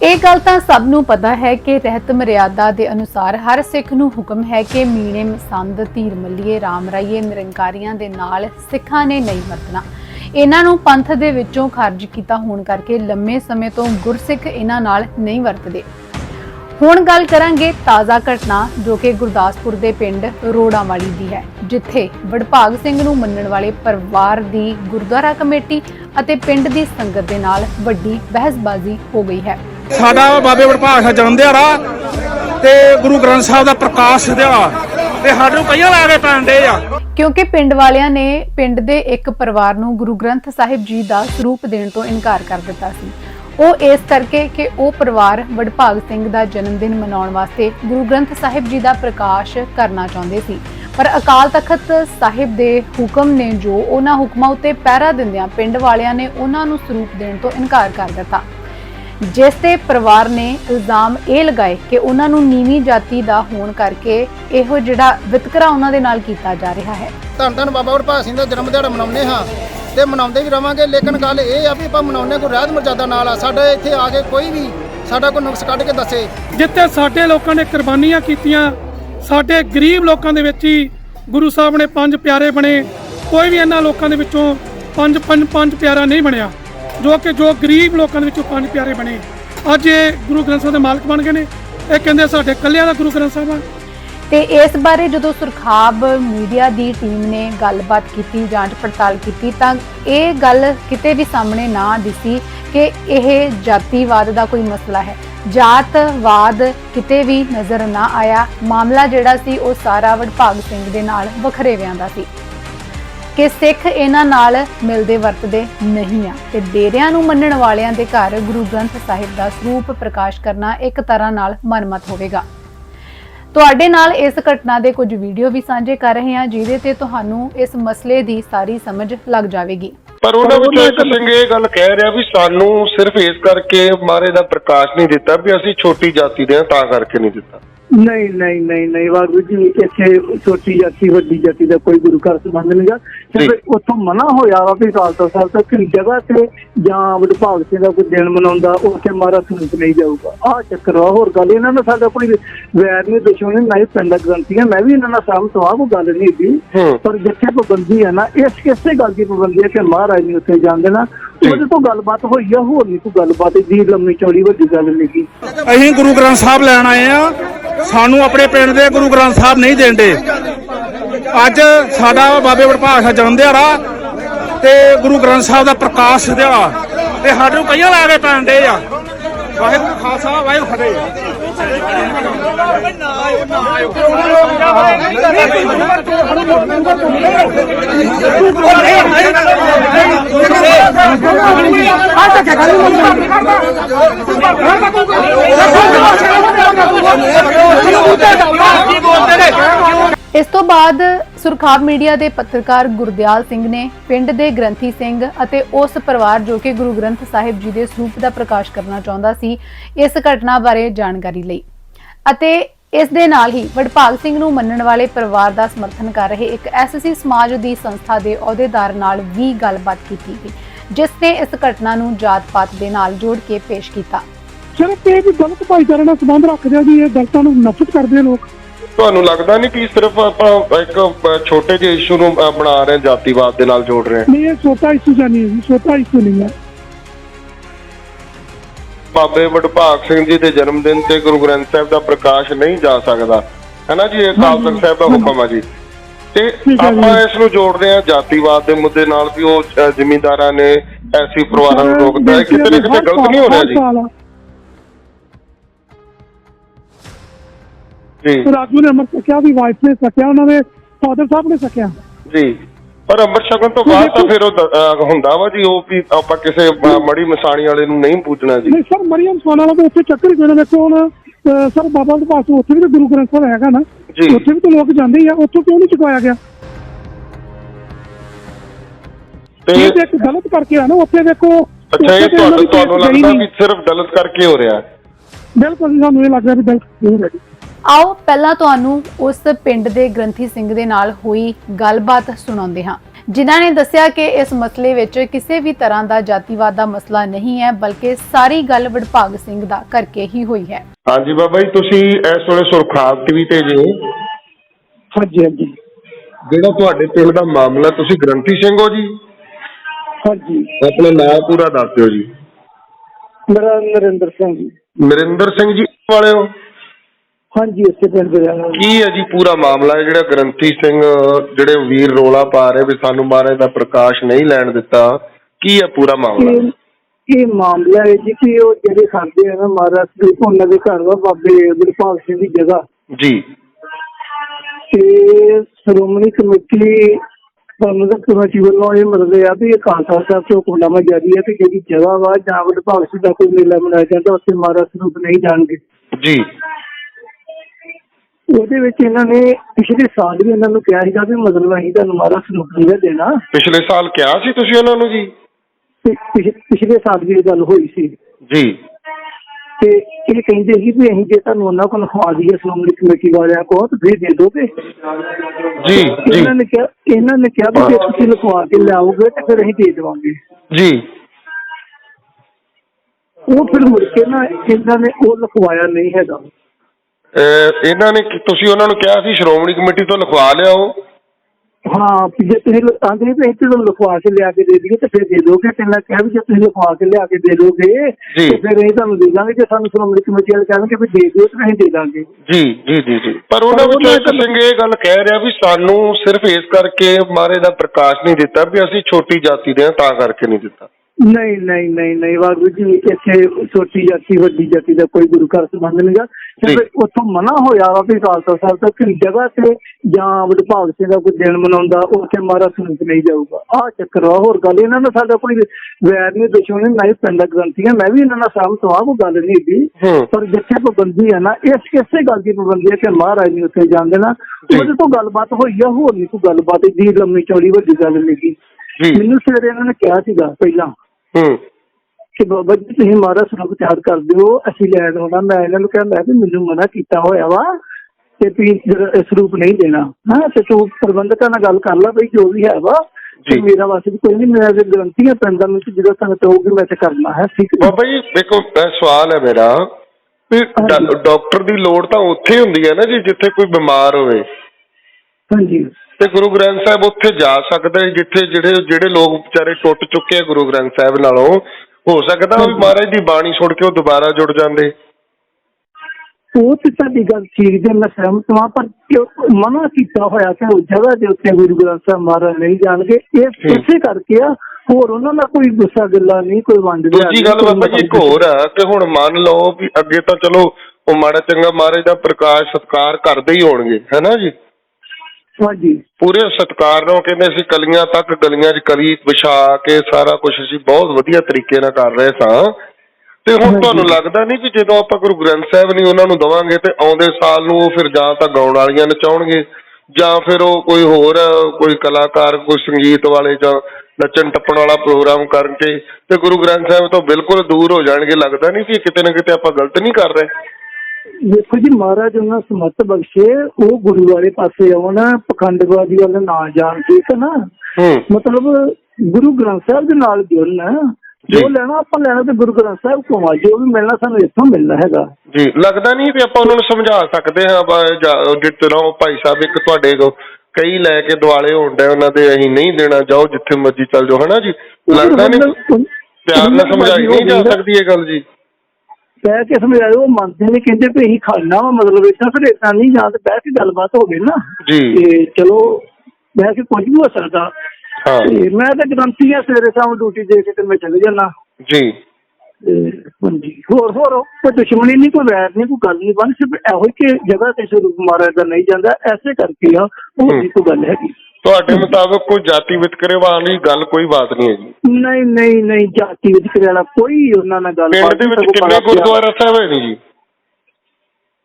ਇਹ ਗੱਲ ਤਾਂ ਸਭ ਨੂੰ ਪਤਾ ਹੈ ਕਿ ਰਹਿਤ ਮਰਿਆਦਾ ਦੇ ਅਨੁਸਾਰ ਹਰ ਸਿੱਖ ਨੂੰ ਹੁਕਮ ਹੈ ਕਿ ਮੀਣੇ ਮਸੰਦ, ਧੀਰ ਮੱਲੀਏ, ਰਾਮ ਰਾਈਏ, ਨਿਰੰਕਾਰੀਆਂ ਦੇ ਨਾਲ ਸਿੱਖਾਂ ਨੇ ਨਹੀਂ ਵਰਤਣਾ। ਇਹਨਾਂ ਨੂੰ ਪੰਥ ਦੇ ਵਿੱਚੋਂ ਖਾਰਜ ਕੀਤਾ ਹੋਣ ਕਰਕੇ ਲੰਮੇ ਸਮੇਂ ਤੋਂ ਗੁਰਸਿੱਖ ਇਹਨਾਂ ਨਾਲ ਨਹੀਂ ਵਰਤਦੇ। ਹੁਣ ਗੱਲ ਕਰਾਂਗੇ ਤਾਜ਼ਾ ਘਟਨਾ ਜੋ ਕਿ ਗੁਰਦਾਸਪੁਰ ਦੇ ਪਿੰਡ ਰੋੜਾਵਾਲੀ ਦੀ ਹੈ, ਜਿੱਥੇ ਵਡਭਾਗ ਸਿੰਘ ਨੂੰ ਮੰਨਣ ਵਾਲੇ ਪਰਿਵਾਰ ਦੀ ਗੁਰਦੁਆਰਾ ਕਮੇਟੀ ਅਤੇ ਪਿੰਡ ਦੀ ਸੰਗਤ ਦੇ ਨਾਲ ਵੱਡੀ ਬਹਿਸਬਾਜ਼ੀ ਹੋ ਗਈ ਹੈ। ਸਾਡਾ ਬਾਬੇ ਵਡਭਾਗ ਦਾ ਜਨਮ ਦਿਹਾੜਾ ਤੇ ਗੁਰੂ ਗ੍ਰੰਥ ਸਾਹਿਬ ਦਾ ਪ੍ਰਕਾਸ਼ ਦਿਹਾੜਾ ਤੇ ਸਾਡੇ ਨੂੰ ਕਈਆਂ ਲਾ ਕੇ ਪੈਂਦੇ ਆ। ਕਿਉਂਕਿ ਪਿੰਡ ਵਾਲਿਆਂ ਨੇ ਪਿੰਡ ਦੇ ਇੱਕ ਪਰਿਵਾਰ ਨੂੰ ਗੁਰੂ ਗ੍ਰੰਥ ਸਾਹਿਬ ਜੀ ਦਾ ਸਰੂਪ ਦੇਣ ਤੋਂ ਇਨਕਾਰ ਕਰ ਦਿੱਤਾ ਸੀ। ਉਹ ਇਸ ਕਰਕੇ ਕਿ ਉਹ ਪਰਿਵਾਰ ਵਡਭਾਗ ਸਿੰਘ ਦਾ ਜਨਮ ਦਿਨ ਮਨਾਉਣ ਵਾਸਤੇ ਗੁਰੂ ਗ੍ਰੰਥ ਸਾਹਿਬ ਜੀ ਦਾ ਪ੍ਰਕਾਸ਼ ਕਰਨਾ ਚਾਹੁੰਦੇ ਸੀ। ਪਰ ਅਕਾਲ ਤਖਤ ਸਾਹਿਬ ਦੇ ਹੁਕਮ ਨੇ ਜੋ ਉਹਨਾਂ ਹੁਕਮਾਂ ਉੱਤੇ ਪਹਿਰਾ ਦਿੰਦਿਆਂ ਪਿੰਡ ਵਾਲਿਆਂ ਨੇ ਉਹਨਾਂ ਨੂੰ ਸਰੂਪ ਦੇਣ ਤੋਂ ਇਨਕਾਰ ਕਰ ਦਿੱਤਾ। ਜਿਸ ਤੇ ਪਰਿਵਾਰ ਨੇ ਇਲਜ਼ਾਮ ਇਹ ਲਗਾਏ ਕਿ ਉਹਨਾਂ ਨੂੰ ਨੀਵੀਂ ਜਾਤੀ ਦਾ ਹੋਣ ਕਰਕੇ ਇਹੋ ਜਿਹੜਾ ਵਿਤਕਰਾ ਉਹਨਾਂ ਦੇ ਨਾਲ ਕੀਤਾ ਜਾ ਰਿਹਾ ਹੈ। ਧੰਨ ਧੰਨ ਬਾਬਾ ਗੁਰਭਾਗ ਸਿੰਘ ਦਾ ਜਨਮ ਦਿਹਾੜਾ ਮਨਾਉਂਦੇ ਹਾਂ ਤੇ ਮਨਾਉਂਦੇ ਵੀ ਰਵਾਂਗੇ ਲੇਕਿਨ ਗੱਲ ਇਹ ਆ ਵੀ ਆਪਾਂ ਮਨਾਉਂਦੇ ਕੋਈ ਰਹਿਤ ਮਰਜ਼ਾਦਾ ਨਾਲ ਆ ਸਾਡੇ ਇੱਥੇ ਆ ਕੇ ਕੋਈ ਵੀ ਸਾਡਾ ਕੋਈ ਨੁਕਸ ਕੱਢ ਕੇ ਦੱਸੇ। ਜਿੱਥੇ ਸਾਡੇ ਲੋਕਾਂ ਨੇ ਕੁਰਬਾਨੀਆਂ ਕੀਤੀਆਂ ਸਾਡੇ ਗਰੀਬ ਲੋਕਾਂ ਦੇ ਵਿੱਚ ਹੀ ਗੁਰੂ ਸਾਹਿਬ ਨੇ ਪੰਜ ਪਿਆਰੇ ਬਣੇ ਕੋਈ ਵੀ ਇਹਨਾਂ ਲੋਕਾਂ ਦੇ ਵਿੱਚੋਂ ਪੰਜ ਪੰਜ ਪੰਜ ਪਿਆਰਾ ਨਹੀਂ ਬਣਿਆ। ਜੋ ਕਿ ਜੋ ਗਰੀਬ ਲੋਕਾਂ ਦੇ ਵਿੱਚੋਂ ਪੰਜ ਪਿਆਰੇ ਬਣੇ। ਅੱਜ ਇਹ ਗੁਰੂ ਗ੍ਰੰਥ ਸਾਹਿਬ ਦੇ ਮਾਲਕ ਬਣ ਗਏ ਨੇ। ਇਹ ਕਹਿੰਦੇ ਸਾਡੇ ਕੱਲਿਆਂ ਦਾ ਗੁਰੂ ਗ੍ਰੰਥ ਸਾਹਿਬ ਆ। ਤੇ ਇਸ ਬਾਰੇ ਜਦੋਂ ਸੁਰਖਾਬ ਮੀਡੀਆ ਦੀ ਟੀਮ ਨੇ ਗੱਲਬਾਤ ਕੀਤੀ, ਜਾਂਚ ਪੜਤਾਲ ਕੀਤੀ, ਤਾਂ ਇਹ ਗੱਲ ਕਿਤੇ ਵੀ ਸਾਹਮਣੇ ਨਾ ਦਿਸੀ ਕਿ ਇਹ ਜਾਤੀਵਾਦ ਦਾ ਕੋਈ ਮਸਲਾ ਹੈ। ਜਾਤਵਾਦ ਕਿਤੇ ਵੀ ਨਜ਼ਰ ਨਾ ਆਇਆ। ਮਾਮਲਾ ਜਿਹੜਾ ਸੀ, ਉਹ ਸਾਰਾ ਵਡਭਾਗ ਸਿੰਘ ਦੇ ਨਾਲ ਵਖਰੇਵਿਆਂ ਦਾ ਸੀ। ਕਿ ਸਿੱਖ ਇਹਨਾਂ ਨਾਲ ਮਿਲਦੇ ਵਰਤਦੇ ਨਹੀਂ ਆ। ਤੇ ਡੇਰਿਆਂ ਨੂੰ ਮੰਨਣ ਵਾਲਿਆਂ ਦੇ ਘਰ ਗੁਰੂ ਗ੍ਰੰਥ ਸਾਹਿਬ ਦਾ ਸਰੂਪ ਪ੍ਰਕਾਸ਼ ਕਰਨਾ ਇੱਕ ਤਰ੍ਹਾਂ ਨਾਲ ਮਨਮਤ ਹੋਵੇਗਾ। ਤੁਹਾਡੇ ਨਾਲ ਇਸ ਘਟਨਾ ਦੇ ਕੁਝ ਵੀਡੀਓ ਵੀ ਸਾਂਝੇ ਕਰ ਰਹੇ ਹਾਂ ਜਿਹਦੇ ਤੇ ਤੁਹਾਨੂੰ ਇਸ ਮਸਲੇ ਦੀ ਸਾਰੀ ਸਮਝ ਲੱਗ ਜਾਵੇਗੀ। ਪਰ ਉਹਨਾਂ ਵਿੱਚੋਂ ਇੱਕ ਸਿੰਘ ਇਹ ਗੱਲ ਕਹਿ ਰਿਹਾ ਵੀ ਸਾਨੂੰ ਸਿਰਫ ਇਸ ਕਰਕੇ ਮਾਰੇ ਦਾ ਪ੍ਰਕਾਸ਼ ਨਹੀਂ ਦਿੱਤਾ ਵੀ ਅਸੀਂ ਛੋਟੀ ਜਾਤੀ ਦੇ ਹਾਂ ਤਾਂ ਕਰਕੇ ਨਹੀਂ ਦਿੱਤਾ। ਨਹੀਂ ਨਹੀਂ ਨਹੀਂ ਨਹੀਂ ਵਾਹਿਗੁਰੂ ਜੀ ਇੱਥੇ ਛੋਟੀ ਜਾਤੀ ਵੱਡੀ ਜਾਤੀ ਦਾ ਕੋਈ ਗੁਰੂ ਘਰ ਸੰਬੰਧ ਨਹੀਂਗਾ ਸਿਰਫ ਉੱਥੋਂ ਮਨਾ ਹੋਇਆ ਵਾ ਵੀ ਖਾਲਸਾ ਸਾਹਿਬ ਤੱਕ ਕਿ ਜਗ੍ਹਾ ਤੇ ਜਾਂ ਵਿਭਾਗ ਸਿੰਘ ਦਾ ਕੋਈ ਦਿਨ ਮਨਾਉਂਦਾ ਉੱਥੇ ਮਾਰਾ ਸੁਣਤ ਨਹੀਂ ਜਾਊਗਾ। ਆਹ ਚੱਕਰ ਆ ਹੋਰ ਗੱਲ ਇਹਨਾਂ ਨਾਲ ਸਾਡਾ ਕੋਈ ਵੈਰ ਨਹੀਂ ਦੁਸ਼ਮਣੀ ਨਾ ਹੀ ਪਿੰਡ ਦਾ ਗ੍ਰੰਥੀਆਂ ਮੈਂ ਵੀ ਇਹਨਾਂ ਨਾਲ ਸਹਿਮਤ ਹਾਂ ਕੋਈ ਗੱਲ ਨਹੀਂ ਦੀ। ਪਰ ਜਿੱਥੇ ਪਾਬੰਦੀ ਹੈ ਨਾ ਇਸ ਕਿਸੇ ਗੱਲ ਦੀ ਪਾਬੰਦੀ ਹੈ ਕਿ ਮਹਾਰਾਜ ਨੇ ਉੱਥੇ ਜਾਣ ਦੇਣਾ। ਉਹਦੇ ਤੋਂ ਗੱਲਬਾਤ ਹੋਈ ਆ ਹੋਰ ਨਹੀਂ ਕੋਈ ਗੱਲਬਾਤ ਦੀ ਲੰਮੀ ਚੌੜੀ ਵੱਡੀ ਗੱਲ ਨਹੀਂ ਗੀ ਅਸੀਂ ਗੁਰੂ ਗ੍ਰੰਥ ਸਾਹਿਬ ਲੈਣ ਆਏ ਆ। ਸਾਨੂੰ ਆਪਣੇ ਪਿੰਡ ਦੇ ਗੁਰੂ ਗ੍ਰੰਥ ਸਾਹਿਬ ਨਹੀਂ ਦੇਂਦੇ ਅੱਜ ਸਾਡਾ ਬਾਬੇ ਵਡਭਾਗ ਦਾ ਜਨਮ ਦਿਹਾੜਾ ਤੇ ਗੁਰੂ ਗ੍ਰੰਥ ਸਾਹਿਬ ਦਾ ਪ੍ਰਕਾਸ਼ ਦਿਹਾੜਾ ਤੇ ਸਾਡੇ ਨੂੰ ਕਈਆਂ ਲਾ ਕੇ ਪੈਂਦੇ ਆ ਵਾਹਿਗੁਰੂ ਖਾਲਸਾ ਵਾਹਿਗੁਰੂ ਫਤਿਹ ਇਸ ਤੋਂ ਬਾਅਦ ਸੁਰਖਾਬ ਮੀਡੀਆ ਦੇ ਪੱਤਰਕਾਰ ਗੁਰਦਿਆਲ ਸਿੰਘ ਨੇ ਪਿੰਡ ਦੇ ਗ੍ਰੰਥੀ ਸਿੰਘ ਅਤੇ ਉਸ ਪਰਿਵਾਰ ਜੋ ਕਿ ਗੁਰੂ ਗ੍ਰੰਥ ਸਾਹਿਬ ਜੀ ਦੇ ਸਰੂਪ ਦਾ ਪ੍ਰਕਾਸ਼ ਕਰਨਾ ਚਾਹੁੰਦਾ ਸੀ, ਇਸ ਘਟਨਾ ਬਾਰੇ ਜਾਣਕਾਰੀ ਲਈ। ਅਤੇ ਇਸ ਦੇ ਨਾਲ ਹੀ ਵਡਭਾਗ ਸਿੰਘ ਨੂੰ ਮੰਨਣ ਵਾਲੇ ਪਰਿਵਾਰ ਦਾ ਸਮਰਥਨ ਕਰ ਰਹੇ ਇੱਕ ਐਸਸੀ ਸਮਾਜ ਦੀ ਸੰਸਥਾ ਦੇ ਅਹੁਦੇਦਾਰ ਨਾਲ ਵੀ ਗੱਲਬਾਤ ਕੀਤੀ ਗਈ। ਜਿਸ ਨੇ ਇਸ ਘਟਨਾ ਨੂੰ ਜਾਤ-ਪਾਤ ਦੇ ਨਾਲ ਜੋੜ ਕੇ ਪੇਸ਼ ਕੀਤਾ। ਸਿਰਫ ਇਹ ਵੀ ਗਲਤ ਭਾਈਚਾਰੇ ਨਾਲ ਸੰਬੰਧ ਰੱਖਦੇ ਆ ਜੀ ਇਹ ਗਲਤਾਂ ਨੂੰ ਨਫ਼ਰਤ ਕਰਦੇ ਆ ਲੋਕ। ਤੁਹਾਨੂੰ ਲੱਗਦਾ ਨਹੀਂ ਕਿ ਸਿਰਫ ਆਪਾਂ ਇੱਕ ਛੋਟੇ ਜਿਹੇ ਇਸ਼ੂ ਨੂੰ ਬਣਾ ਰਹੇ ਹਾਂ ਜਾਤੀਵਾਦ ਦੇ ਨਾਲ ਜੋੜ ਰਹੇ ਹਾਂ? ਨਹੀਂ ਇਹ ਛੋਟਾ ਇਸ਼ੂ ਨਹੀਂ ਹੈ ਜੀ ਛੋਟਾ ਇਸ਼ੂ ਨਹੀਂ ਹੈ। ਬਾਬੇ ਵਡਭਾਗ ਸਿੰਘ ਜੀ ਦੇ ਜਨਮ ਦਿਨ ਤੇ ਗੁਰੂ ਗ੍ਰੰਥ ਸਾਹਿਬ ਦਾ ਪ੍ਰਕਾਸ਼ ਨਹੀਂ ਜਾ ਸਕਦਾ। ਹੈਨਾ ਜੀ ਇਹ ਤਖਤ ਸਾਹਿਬ ਦਾ ਹੁਕਮ ਹੈ ਜੀ। ਤੇ। ਆਪਾਂ ਇਸ ਨੂੰ ਜੋੜਦੇ ਹਾਂ ਜਾਤੀਵਾਦ ਦੇ ਮੁੱਦੇ ਨਾਲ ਵੀ ਉਹ ਜ਼ਿਮੀਂਦਾਰਾਂ ਨੇ ਐਸੀ ਪਰਿਵਾਰਾਂ ਨੂੰ ਰੋਕਦਾ ਹੈ। ਕਿਤੇ ਨਾ ਕਿਤੇ ਗਲਤ ਨਹੀਂ ਹੋ ਰਿਹਾ ਜੀ। ਜੀ। ਰਾਜੂ ਨੇ ਅਮਰ ਸਕਿਆ ਵੀ ਵਾਈਫ ਨੇ ਸਕਿਆ ਉਹਨਾਂ ਦੇ ਫਾਦਰ ਸਾਹਿਬ ਨੇ ਸਕਿਆ ਜੀ। ਪਰ ਅੰਮ੍ਰਿਤ ਛਕਣ ਤੋਂ ਬਾਅਦ ਤਾਂ ਫਿਰ ਉਹ ਹੁੰਦਾ ਵਾ ਜੀ ਉਹ ਵੀ ਆਪਾਂ ਕਿਸੇ ਮੜੀ ਮਸਾਣੀ ਵਾਲੇ ਨੂੰ ਨਹੀਂ ਪੂਜਣਾ ਜੀ। ਨਹੀਂ ਸਰ ਮਰੀਮ ਸੋਨਾ ਵਾਲਾ ਤਾਂ ਉੱਥੇ ਚੱਕਰ ਹੀ ਵੇਖੋ ਹੁਣ ਸਰ ਬਾਬਾ ਦੇ ਪਾਸ ਉੱਥੇ ਵੀ ਗੁਰੂ ਗ੍ਰੰਥ ਸਾਹਿਬ ਹੈਗਾ ਨਾ। ਉੱਥੇ ਵੀ ਤਾਂ ਲੋਕ ਜਾਂਦੇ ਹੀ ਆ ਉੱਥੋਂ ਕਿਉਂ ਨਹੀਂ ਚੁਕਵਾਇਆ ਗਿਆ? ਤੇ ਇਹ ਤਾਂ ਇੱਕ ਗਲਤ ਕਰਕੇ ਆ ਨਾ ਉੱਥੇ ਵੇਖੋ ਅੱਛਾ ਇਹ ਤੁਹਾਨੂੰ ਤੁਹਾਨੂੰ ਲੱਗਦਾ। ਵੀ ਸਿਰਫ ਗਲਤ ਕਰਕੇ ਹੋ ਰਿਹਾ? ਹੈ ਬਿਲਕੁਲ ਸਾਨੂੰ ਇਹ ਲੱਗ ਰਿਹਾ ਵੀ ਗਲਤ ਹੋ ਰਿਹਾ ਆਓ ਪਹਿਲਾਂ ਤੁਹਾਨੂੰ ਉਸ ਪਿੰਡ ਦੇ ਗ੍ਰੰਥੀ ਸਿੰਘ ਦੇ ਨਾਲ ਹੋਈ ਗੱਲਬਾਤ ਸੁਣਾਉਂਦੇ ਹਾਂ। ਜਿਨ੍ਹਾਂ ਨੇ ਦੱਸਿਆ ਕਿ ਇਸ ਮਸਲੇ ਵਿੱਚ ਕਿਸੇ ਵੀ ਤਰ੍ਹਾਂ ਦਾ ਜਾਤੀਵਾਦ ਦਾ ਮਸਲਾ ਨਹੀਂ ਹੈ ਬਲਕਿ ਸਾਰੀ ਗੱਲ ਵਡਭਾਗ ਸਿੰਘ ਦਾ ਕਰਕੇ ਹੀ ਹੋਈ ਹੈ। ਹਾਂਜੀ ਬਾਬਾ ਜੀ ਤੁਸੀਂ ਇਸ ਵੇਲੇ ਸੁਰਖਾਬ ਟੀਵੀ ਤੇ ਜੇ ਹਾਂਜੀ ਹਾਂਜੀ। ਜਿਹੜਾ ਤੁਹਾਡੇ ਪਿੰਡ ਦਾ ਮਾਮਲਾ ਤੁਸੀਂ ਗ੍ਰੰਥੀ ਸਿੰਘ ਹੋ ਜੀ? ਹਾਂਜੀ। ਆਪਣਾ ਨਾਮ ਪੂਰਾ ਦੱਸ ਦਿਓ ਜੀ। ਮੇਰਾ ਨਰਿੰਦਰ ਸਿੰਘ ਜੀ। ਨਰਿੰਦਰ ਸਿੰਘ ਜੀ ਵਾਲੇ ਹੋ? ਹਾਂਜੀ ਇਸੇ ਪਿੰਡ ਦੇ ਰਹਿਣ ਵਾਲੇ। ਕੀ ਹੈ ਜੀ ਪੂਰਾ ਮਾਮਲਾ ਹੈ ਜਿਹੜਾ ਗ੍ਰੰਥੀ ਸਿੰਘ ਜਿਹੜੇ ਵੀਰ ਰੋਲਾ ਪਾ ਰਹੇ ਵੀ ਸਾਨੂੰ ਮਹਾਰਾਜ ਦਾ ਪ੍ਰਕਾਸ਼ ਨਹੀਂ ਲੈਣ ਦਿੱਤਾ? ਕੀ ਹੈ ਪੂਰਾ ਮਾਮਲਾ? ਇਹ ਇਹ ਮਾਮਲਾ ਹੈ ਜੀ ਕਿ ਉਹ ਜਿਹੜੇ ਖਾਂਦੇ ਆ ਨਾ ਮਹਾਰਾਜ ਦੇ ਉਹਨਾਂ ਦੇ ਘਰ ਵਾ ਬਾਬੇ ਗੁਰਪਾਲ ਸਿੰਘ ਦੀ ਜਗ੍ਹਾ। ਜੀ। ਤੇ ਸ਼੍ਰੋਮਣੀ ਕਮੇਟੀ ਪ੍ਰਬੰਧਕ ਕਮੇਟੀ ਵੱਲੋਂ ਇਹ ਮਤਲਬ ਆ ਵੀ ਇਹ ਖਾਲਸਾ ਸਾਹਿਬ ਤੋਂ ਹੁਕਮਨਾਮਾ ਜਾਰੀ ਹੈ ਕਿ ਜਿਹੜੀ ਜਗ੍ਹਾ ਵਾ ਜਾਂ ਵਿਭਾਗ ਸਿੰਘ ਦਾ ਕੋਈ ਮੇਲਾ ਮਨਾਇਆ ਜਾਂਦਾ ਉੱਥੇ ਮਹਾਰਾਜ ਸਰੂਪ ਨਹੀਂ ਜਾਣਗੇ। ਜੀ। ਉਹਦੇ ਵਿੱਚ ਇਹਨਾਂ ਨੇ ਪਿਛਲੇ ਸਾਲ ਵੀ ਇਹਨਾਂ ਨੂੰ ਕਿਹਾ ਸੀਗਾ ਵੀ ਮਤਲਬ ਅਸੀਂ ਤੁਹਾਨੂੰ ਮਹਾਰਾਜ ਸਰੂਪ ਨਹੀਂ ਦੇਣਾ। ਪਿਛਲੇ ਸਾਲ ਕਿਹਾ ਸੀ ਤੁਸੀਂ ਉਹਨਾਂ ਨੂੰ ਜੀ? ਪਿਛ- ਪਿਛਲੇ ਸਾਲ ਵੀ ਇਹ ਗੱਲ ਹੋਈ ਸੀ। ਜੀ। ਤੇ ਇਹ ਕਹਿੰਦੇ ਸੀ ਵੀ ਅਸੀਂ ਜੇ ਤੁਹਾਨੂੰ ਉਹਨਾਂ ਕੋਲ ਖਵਾ ਦਈਏ ਸ਼੍ਰੋਮਣੀ ਕਮੇਟੀ ਵਾਲਿਆਂ ਕੋਲ ਤੇ ਫਿਰ ਦੇ ਦੋਗੇ। ਜੀ ਜੀ। ਇਹਨਾਂ ਨੇ ਕਿਹਾ ਇਹਨਾਂ ਨੇ ਕਿਹਾ ਵੀ ਜੇ ਤੁਸੀਂ ਲਿਖਵਾ ਕੇ ਲਿਆਓਗੇ ਤੇ ਫਿਰ ਅਸੀਂ ਦੇ ਦੇਵਾਂਗੇ। ਜੀ। ਉਹ ਫਿਰ ਮੁੜ ਕੇ ਨਾ ਇਹਨਾਂ ਨੇ ਉਹ ਲਿਖਵਾਇਆ ਨਹੀਂ ਹੈਗਾ। ਇਹਨਾਂ ਨੇ ਤੁਸੀਂ ਉਹਨਾਂ ਨੂੰ ਕਿਹਾ ਸੀ ਸ਼੍ਰੋਮਣੀ ਕਮੇਟੀ ਤੋਂ ਲਿਖਵਾ ਲਿਆਓ। ਹਾਂ ਜੇ ਤੁਸੀਂ ਆਂਦੇ ਵੀ ਅਸੀਂ ਤੁਹਾਨੂੰ ਲਿਖਵਾ ਕੇ ਲਿਆ ਕੇ ਦੇ ਦਈਏ ਤੇ ਫਿਰ ਦੇ ਦੋਗੇ। ਤੇ ਇਹਨਾਂ ਕਿਹਾ ਵੀ ਜੇ ਤੁਸੀਂ ਲਿਖਵਾ ਕੇ ਲਿਆ ਕੇ ਦੇ ਦੋਗੇ। ਤੇ ਫਿਰ ਅਸੀਂ ਤੁਹਾਨੂੰ ਦੇ ਦਾਂਗੇ। ਜੇ ਸਾਨੂੰ ਸ਼੍ਰੋਮਣੀ ਕਮੇਟੀ ਵਾਲੇ ਕਹਿਣਗੇ ਵੀ ਦੇ ਦਿਓ ਤੇ ਅਸੀਂ ਦੇ ਦਾਂਗੇ। ਜੀ ਜੀ ਜੀ ਜੀ। ਪਰ ਉਹਨਾਂ ਵਿੱਚੋਂ ਇੱਕ ਸਿੰਘ ਇਹ ਗੱਲ ਕਹਿ ਰਿਹਾ ਵੀ ਸਾਨੂੰ ਸਿਰਫ ਇਸ ਕਰਕੇ ਮਹਾਰਾਜ ਦਾ ਪ੍ਰਕਾਸ਼ ਨਹੀਂ ਦਿੱਤਾ ਵੀ ਅਸੀਂ ਛੋਟੀ ਜਾਤੀ ਦੇ ਹਾਂ ਤਾਂ ਕਰਕੇ ਨਹੀਂ ਦਿੱਤਾ। ਨਹੀਂ ਨਹੀਂ ਨਹੀਂ ਨਹੀਂ ਵਾਹਿਗੁਰੂ ਜੀ ਇੱਥੇ ਛੋਟੀ ਜਾਤੀ ਵੱਡੀ ਜਾਤੀ ਦਾ ਕੋਈ ਗੁਰੂ ਘਰ ਸੰਬੰਧ ਨਹੀਂਗਾ। ਸਿਰਫ ਉੱਥੋਂ ਮਨਾ ਹੋਇਆ ਵਾ ਵੀ ਖਾਲਸਾ ਸਾਹਿਬ ਤੱਕ ਕਿਸੇ ਜਗ੍ਹਾ ਤੇ ਜਾਂ ਵਿਭਾਗ ਸਿੰਘ ਦਾ ਕੋਈ ਦਿਨ ਮਨਾਉਂਦਾ ਉੱਥੇ ਮਹਾਰਾਜ ਸਰੂਪ ਨਹੀਂ ਜਾਊਗਾ। ਆਹ ਚੱਕਰ ਆ ਹੋਰ ਗੱਲ ਇਹਨਾਂ ਨਾਲ ਸਾਡਾ ਕੋਈ ਵੈਰ ਨਹੀਂ ਦੁਸ਼ਮਣੀ ਨਹੀਂ ਪਿੰਡ ਗ੍ਰੰਥੀਆਂ ਮੈਂ ਵੀ ਇਹਨਾਂ ਨਾਲ ਸਹਿਮਤ ਹਾਂ ਕੋਈ ਗੱਲ ਨਹੀਂ ਦੀ। ਪਰ ਜਿੱਥੇ ਪਾਬੰਦੀ ਹੈ ਨਾ ਇਸ ਇਸੇ ਗੱਲ ਦੀ ਪਾਬੰਦੀ ਹੈ ਕਿ ਮਹਾਰਾਜ ਨਹੀਂ ਉੱਥੇ ਜਾਣ ਦੇਣਾ। ਉਹਦੇ ਤੋਂ ਗੱਲਬਾਤ ਹੋਈ ਆ ਹੋਰ ਨਹੀਂ ਕੋਈ ਗੱਲਬਾਤ ਦੀ ਲੰਮੀ ਚੌੜੀ ਵੱਡੀ ਗੱਲ ਨਹੀਂ ਮੈਨੂੰ ਸਵੇਰੇ ਇਹਨਾਂ ਨੇ ਕਿਹਾ ਸੀਗਾ ਪਹਿਲਾਂ ਹੂੰ। ਕਿ ਬਾਬਾ ਜੀ ਤੁਸੀਂ ਮਾਰਾ ਸਰੂਪ ਤਿਆਰ ਕਰ ਦਿਓ ਅਸੀਂ ਲੈਣ ਆਉਣਾ। ਮੈਂ ਇਹਨਾਂ ਨੂੰ ਕਿਹਾ ਮੈਂ ਵੀ ਮੈਨੂੰ ਮਨਾ ਕੀਤਾ ਹੋਇਆ ਵਾ ਤੇ ਜਿਹੜਾ ਇਹ ਸਰੂਪ ਨਹੀਂ ਦੇਣਾ। ਹਾਂ ਤੇ ਤੂੰ ਪ੍ਰਬੰਧਕਾਂ ਨਾਲ ਗੱਲ ਕਰ ਲੈ ਬਈ ਜੋ ਵੀ ਹੈ ਵਾ। ਜੀ। ਮੇਰਾ ਵਾਸਤੇ ਵੀ ਕੋਈ ਨਹੀਂ ਮੈਂ ਤੇ ਗਰੰਟੀਆਂ ਪੈਂਦਾ ਮੈਨੂੰ ਜਦੋਂ ਸੰਗਤ ਹੋਊਗੀ ਮੈਂ ਤੇ ਕਰਨਾ ਹੈ ਠੀਕ ਹੈ ਬਾਬਾ ਜੀ ਦੇਖੋ ਸਵਾਲ ਹੈ ਮੇਰਾ ਵੀ। ਡਾਕਟਰ ਦੀ ਲੋੜ ਤਾਂ ਉੱਥੇ ਹੁੰਦੀ ਹੈ ਨਾ ਜੀ ਜਿੱਥੇ ਕੋਈ ਬਿਮਾਰ ਹੋਵੇ। ਹਾਂਜੀ। ਤੇ ਗੁਰੂ ਗ੍ਰੰਥ ਸਾਹਿਬ ਉੱਥੇ ਜਾ ਸਕਦਾ ਹੈ ਜਿੱਥੇ ਜਿਹੜੇ ਜਿਹੜੇ ਲੋਕ ਵਿਚਾਰੇ ਟੁੱਟ ਚੁੱਕੇ ਆ ਗੁਰੂ ਗ੍ਰੰਥ ਸਾਹਿਬ ਨਾਲੋਂ। ਹੋ ਸਕਦਾ ਵੀ ਮਹਾਰਾਜ ਦੀ ਬਾਣੀ ਸੁਣ ਕੇ ਉਹ ਦੁਬਾਰਾ ਜੁੜ ਜਾਂਦੇ। ਉਹ ਤੇ ਤੁਹਾਡੀ ਗੱਲ ਠੀਕ ਜੇ ਮੈਂ ਸਹਿਮਤ ਹਾਂ ਪਰ ਮਨਾ ਕੀਤਾ ਹੋਇਆ ਕਿ ਉਹ ਜਗ੍ਹਾ ਦੇ ਉੱਤੇ ਗੁਰੂ ਗ੍ਰੰਥ ਸਾਹਿਬ ਮਹਾਰਾਜ ਨਹੀਂ ਜਾਣਗੇ। ਇਹ ਇਸੇ ਕਰਕੇ ਆ ਹੋਰ ਉਹਨਾਂ ਦਾ ਕੋਈ ਗੁੱਸਾ ਗਿੱਲਾ ਨਹੀਂ ਕੋਈ ਵੰਡ ਲਿਆ ਦੂਜੀ ਗੱਲ ਬਾਬਾ ਜੀ ਇੱਕ ਹੋਰ ਆ ਕਿ ਹੁਣ ਮੰਨ ਲਓ ਵੀ ਅੱਗੇ ਤਾਂ ਚਲੋ ਉਹ ਮਾੜਾ ਚੰਗਾ ਮਹਾਰਾਜ ਦਾ ਪ੍ਰਕਾਸ਼ ਸਤਕਾਰ ਕਰਦੇ ਹੀ ਹੋਣਗੇ ਹੈਨਾ ਜੀ? ਹਾਂਜੀ। ਪੂਰੇ ਸਤਕਾਰ ਨਾਲ ਕਹਿੰਦੇ ਅਸੀਂ ਕਲੀਆਂ ਤੱਕ ਗਲੀਆਂ 'ਚ ਕਲੀ ਵਿਛਾ ਕੇ ਸਾਰਾ ਕੁਝ ਅਸੀਂ ਬਹੁਤ ਵਧੀਆ ਤਰੀਕੇ ਨਾਲ ਕਰ ਰਹੇ ਸਾਂ। ਤੇ ਹੁਣ। ਤੁਹਾਨੂੰ ਲੱਗਦਾ ਨਹੀਂ ਕਿ ਜਦੋਂ ਆਪਾਂ ਗੁਰੂ ਗ੍ਰੰਥ ਸਾਹਿਬ ਨਹੀਂ ਉਹਨਾਂ ਨੂੰ ਦਵਾਂਗੇ ਤੇ ਆਉਂਦੇ ਸਾਲ ਨੂੰ ਉਹ ਫਿਰ ਜਾਂ ਤਾਂ ਗਾਉਣ ਵਾਲੀਆਂ ਨਚਾਉਣਗੇ ਜਾਂ ਫਿਰ ਉਹ ਕੋਈ ਹੋਰ ਕੋਈ ਕਲਾਕਾਰ ਕੋਈ ਸੰਗੀਤ ਵਾਲੇ ਜਾਂ ਨੱਚਣ ਟੱਪਣ ਵਾਲਾ ਪ੍ਰੋਗਰਾਮ ਕਰਕੇ ਤੇ ਗੁਰੂ ਗ੍ਰੰਥ ਸਾਹਿਬ ਤੋਂ ਬਿਲਕੁਲ ਦੂਰ ਹੋ ਜਾਣਗੇ। ਲੱਗਦਾ ਨਹੀਂ ਕਿ ਕਿਤੇ ਨਾ ਕਿਤੇ ਆਪਾਂ ਗਲਤ ਨਹੀਂ ਕਰ ਰਹੇ। ਦੇਖੋ ਜੀ ਮਹਾਰਾਜ ਉਹਨਾਂ ਨੂੰ ਸਮਤ ਬਖਸ਼ੇ ਉਹ ਗੁਰੂ ਵਾਲੇ ਪਾਸੇ ਆਉਣ ਪਖੰਡਵਾਦੀ ਵੱਲ ਨਾ ਜਾਣ ਠੀਕ ਹੈ ਨਾ? ਮਤਲਬ ਗੁਰੂ ਗ੍ਰੰਥ ਸਾਹਿਬ ਦੇ ਨਾਲ ਜੁੜਨ ਜੋ। ਲੈਣਾ ਆਪਾਂ ਲੈਣਾ ਤੇ ਗੁਰੂ ਗ੍ਰੰਥ ਸਾਹਿਬ ਕੋਲ ਆ ਜੋ ਵੀ ਮਿਲਣਾ ਸਾਨੂੰ ਇੱਥੋਂ ਮਿਲਣਾ ਹੈਗਾ। ਜੀ ਲੱਗਦਾ ਨਹੀਂ ਵੀ ਆਪਾਂ ਉਹਨਾਂ ਨੂੰ ਸਮਝਾ ਸਕਦੇ ਹਾਂ ਜਿਸ ਤਰ੍ਹਾਂ ਭਾਈ ਸਾਹਿਬ ਇੱਕ ਤੁਹਾਡੇ ਕੋ ਕਈ ਲੈ ਕੇ ਦਿਵਾਲੇ ਹੁੰਦੇ ਉਹਨਾਂ ਦੇ ਅਸੀਂ ਨਹੀਂ ਦੇਣਾ ਜਾਓ ਜਿੱਥੇ ਮਰਜ਼ੀ ਚੱਲ ਜਾਓ ਹਨਾ ਜੀ? ਲੱਗਦਾ ਨਹੀਂ ਪਿਆਰ ਨਾਲ ਸਮਝਾਈ ਨਹੀਂ ਜਾ ਸਕਦੀ ਇਹ ਗੱਲ ਜੀ। ਬਹਿ ਕੇ ਸਮਝਾਇਓ ਉਹ ਮੰਨਦੇ ਨਹੀਂ ਕਹਿੰਦੇ ਵੀ ਅਸੀਂ ਖਾਣਾ ਵਾ ਮਤਲਬ ਇਦਾਂ ਫਿਰ ਇਦਾਂ ਨਹੀਂ ਜਾਂ ਤੇ ਬਹਿ ਕੇ ਗੱਲਬਾਤ ਹੋਵੇ ਨਾ। ਜੀ। ਤੇ ਚਲੋ ਬਹਿ ਕੇ ਕੁਝ ਵੀ ਹੋ ਸਕਦਾ। ਹਾਂ। ਤੇ ਮੈਂ ਤਾਂ ਗਰੰਟੀ ਆ ਸਵੇਰੇ ਸ਼ਾਮ ਡਿਊਟੀ ਦੇ ਕੇ ਤੇ ਮੈਂ ਚਲੇ ਜਾਣਾ ਜੀ। ਹਾਂਜੀ। ਹੋਰ ਹੋਰ ਕੋਈ ਦੁਸ਼ਮਣੀ ਨਹੀਂ ਕੋਈ ਵੈਰ ਨਹੀਂ ਕੋਈ ਗੱਲ ਨਹੀਂ ਬਣ ਸਿਰਫ ਇਹੋ ਹੀ ਕਿ ਜਗ੍ਹਾ ਤੇ ਸ਼ੁਰੂ ਮਹਾਰਾਜ ਦਾ ਨਹੀਂ ਜਾਂਦਾ ਐਸੇ ਕਰਕੇ ਆ ਉਹ ਹੂੰ। ਦੀ ਕੋਈ ਗੱਲ ਹੈਗੀ। ਤੁਹਾਡੇ ਮੁਤਾਬਕ ਕੋਈ ਜਾਤੀ ਵਿਤਕਰੇ ਵਾਲੀ ਗੱਲ ਕੋਈ ਬਾਤ ਨਹੀਂ ਹੈ ਜੀ। ਨਹੀਂ ਨਹੀਂ ਨਹੀਂ ਜਾਤੀ ਵਿੱਚ ਵਾਲਾ ਕੋਈ ਉਹਨਾਂ ਨਾਲ ਗੱਲ ਪਿੰਡ ਦੇ ਵਿੱਚ ਕਿੰਨੇ ਗੁਰਦੁਆਰਾ ਸਾਹਿਬ ਹੈ ਜੀ?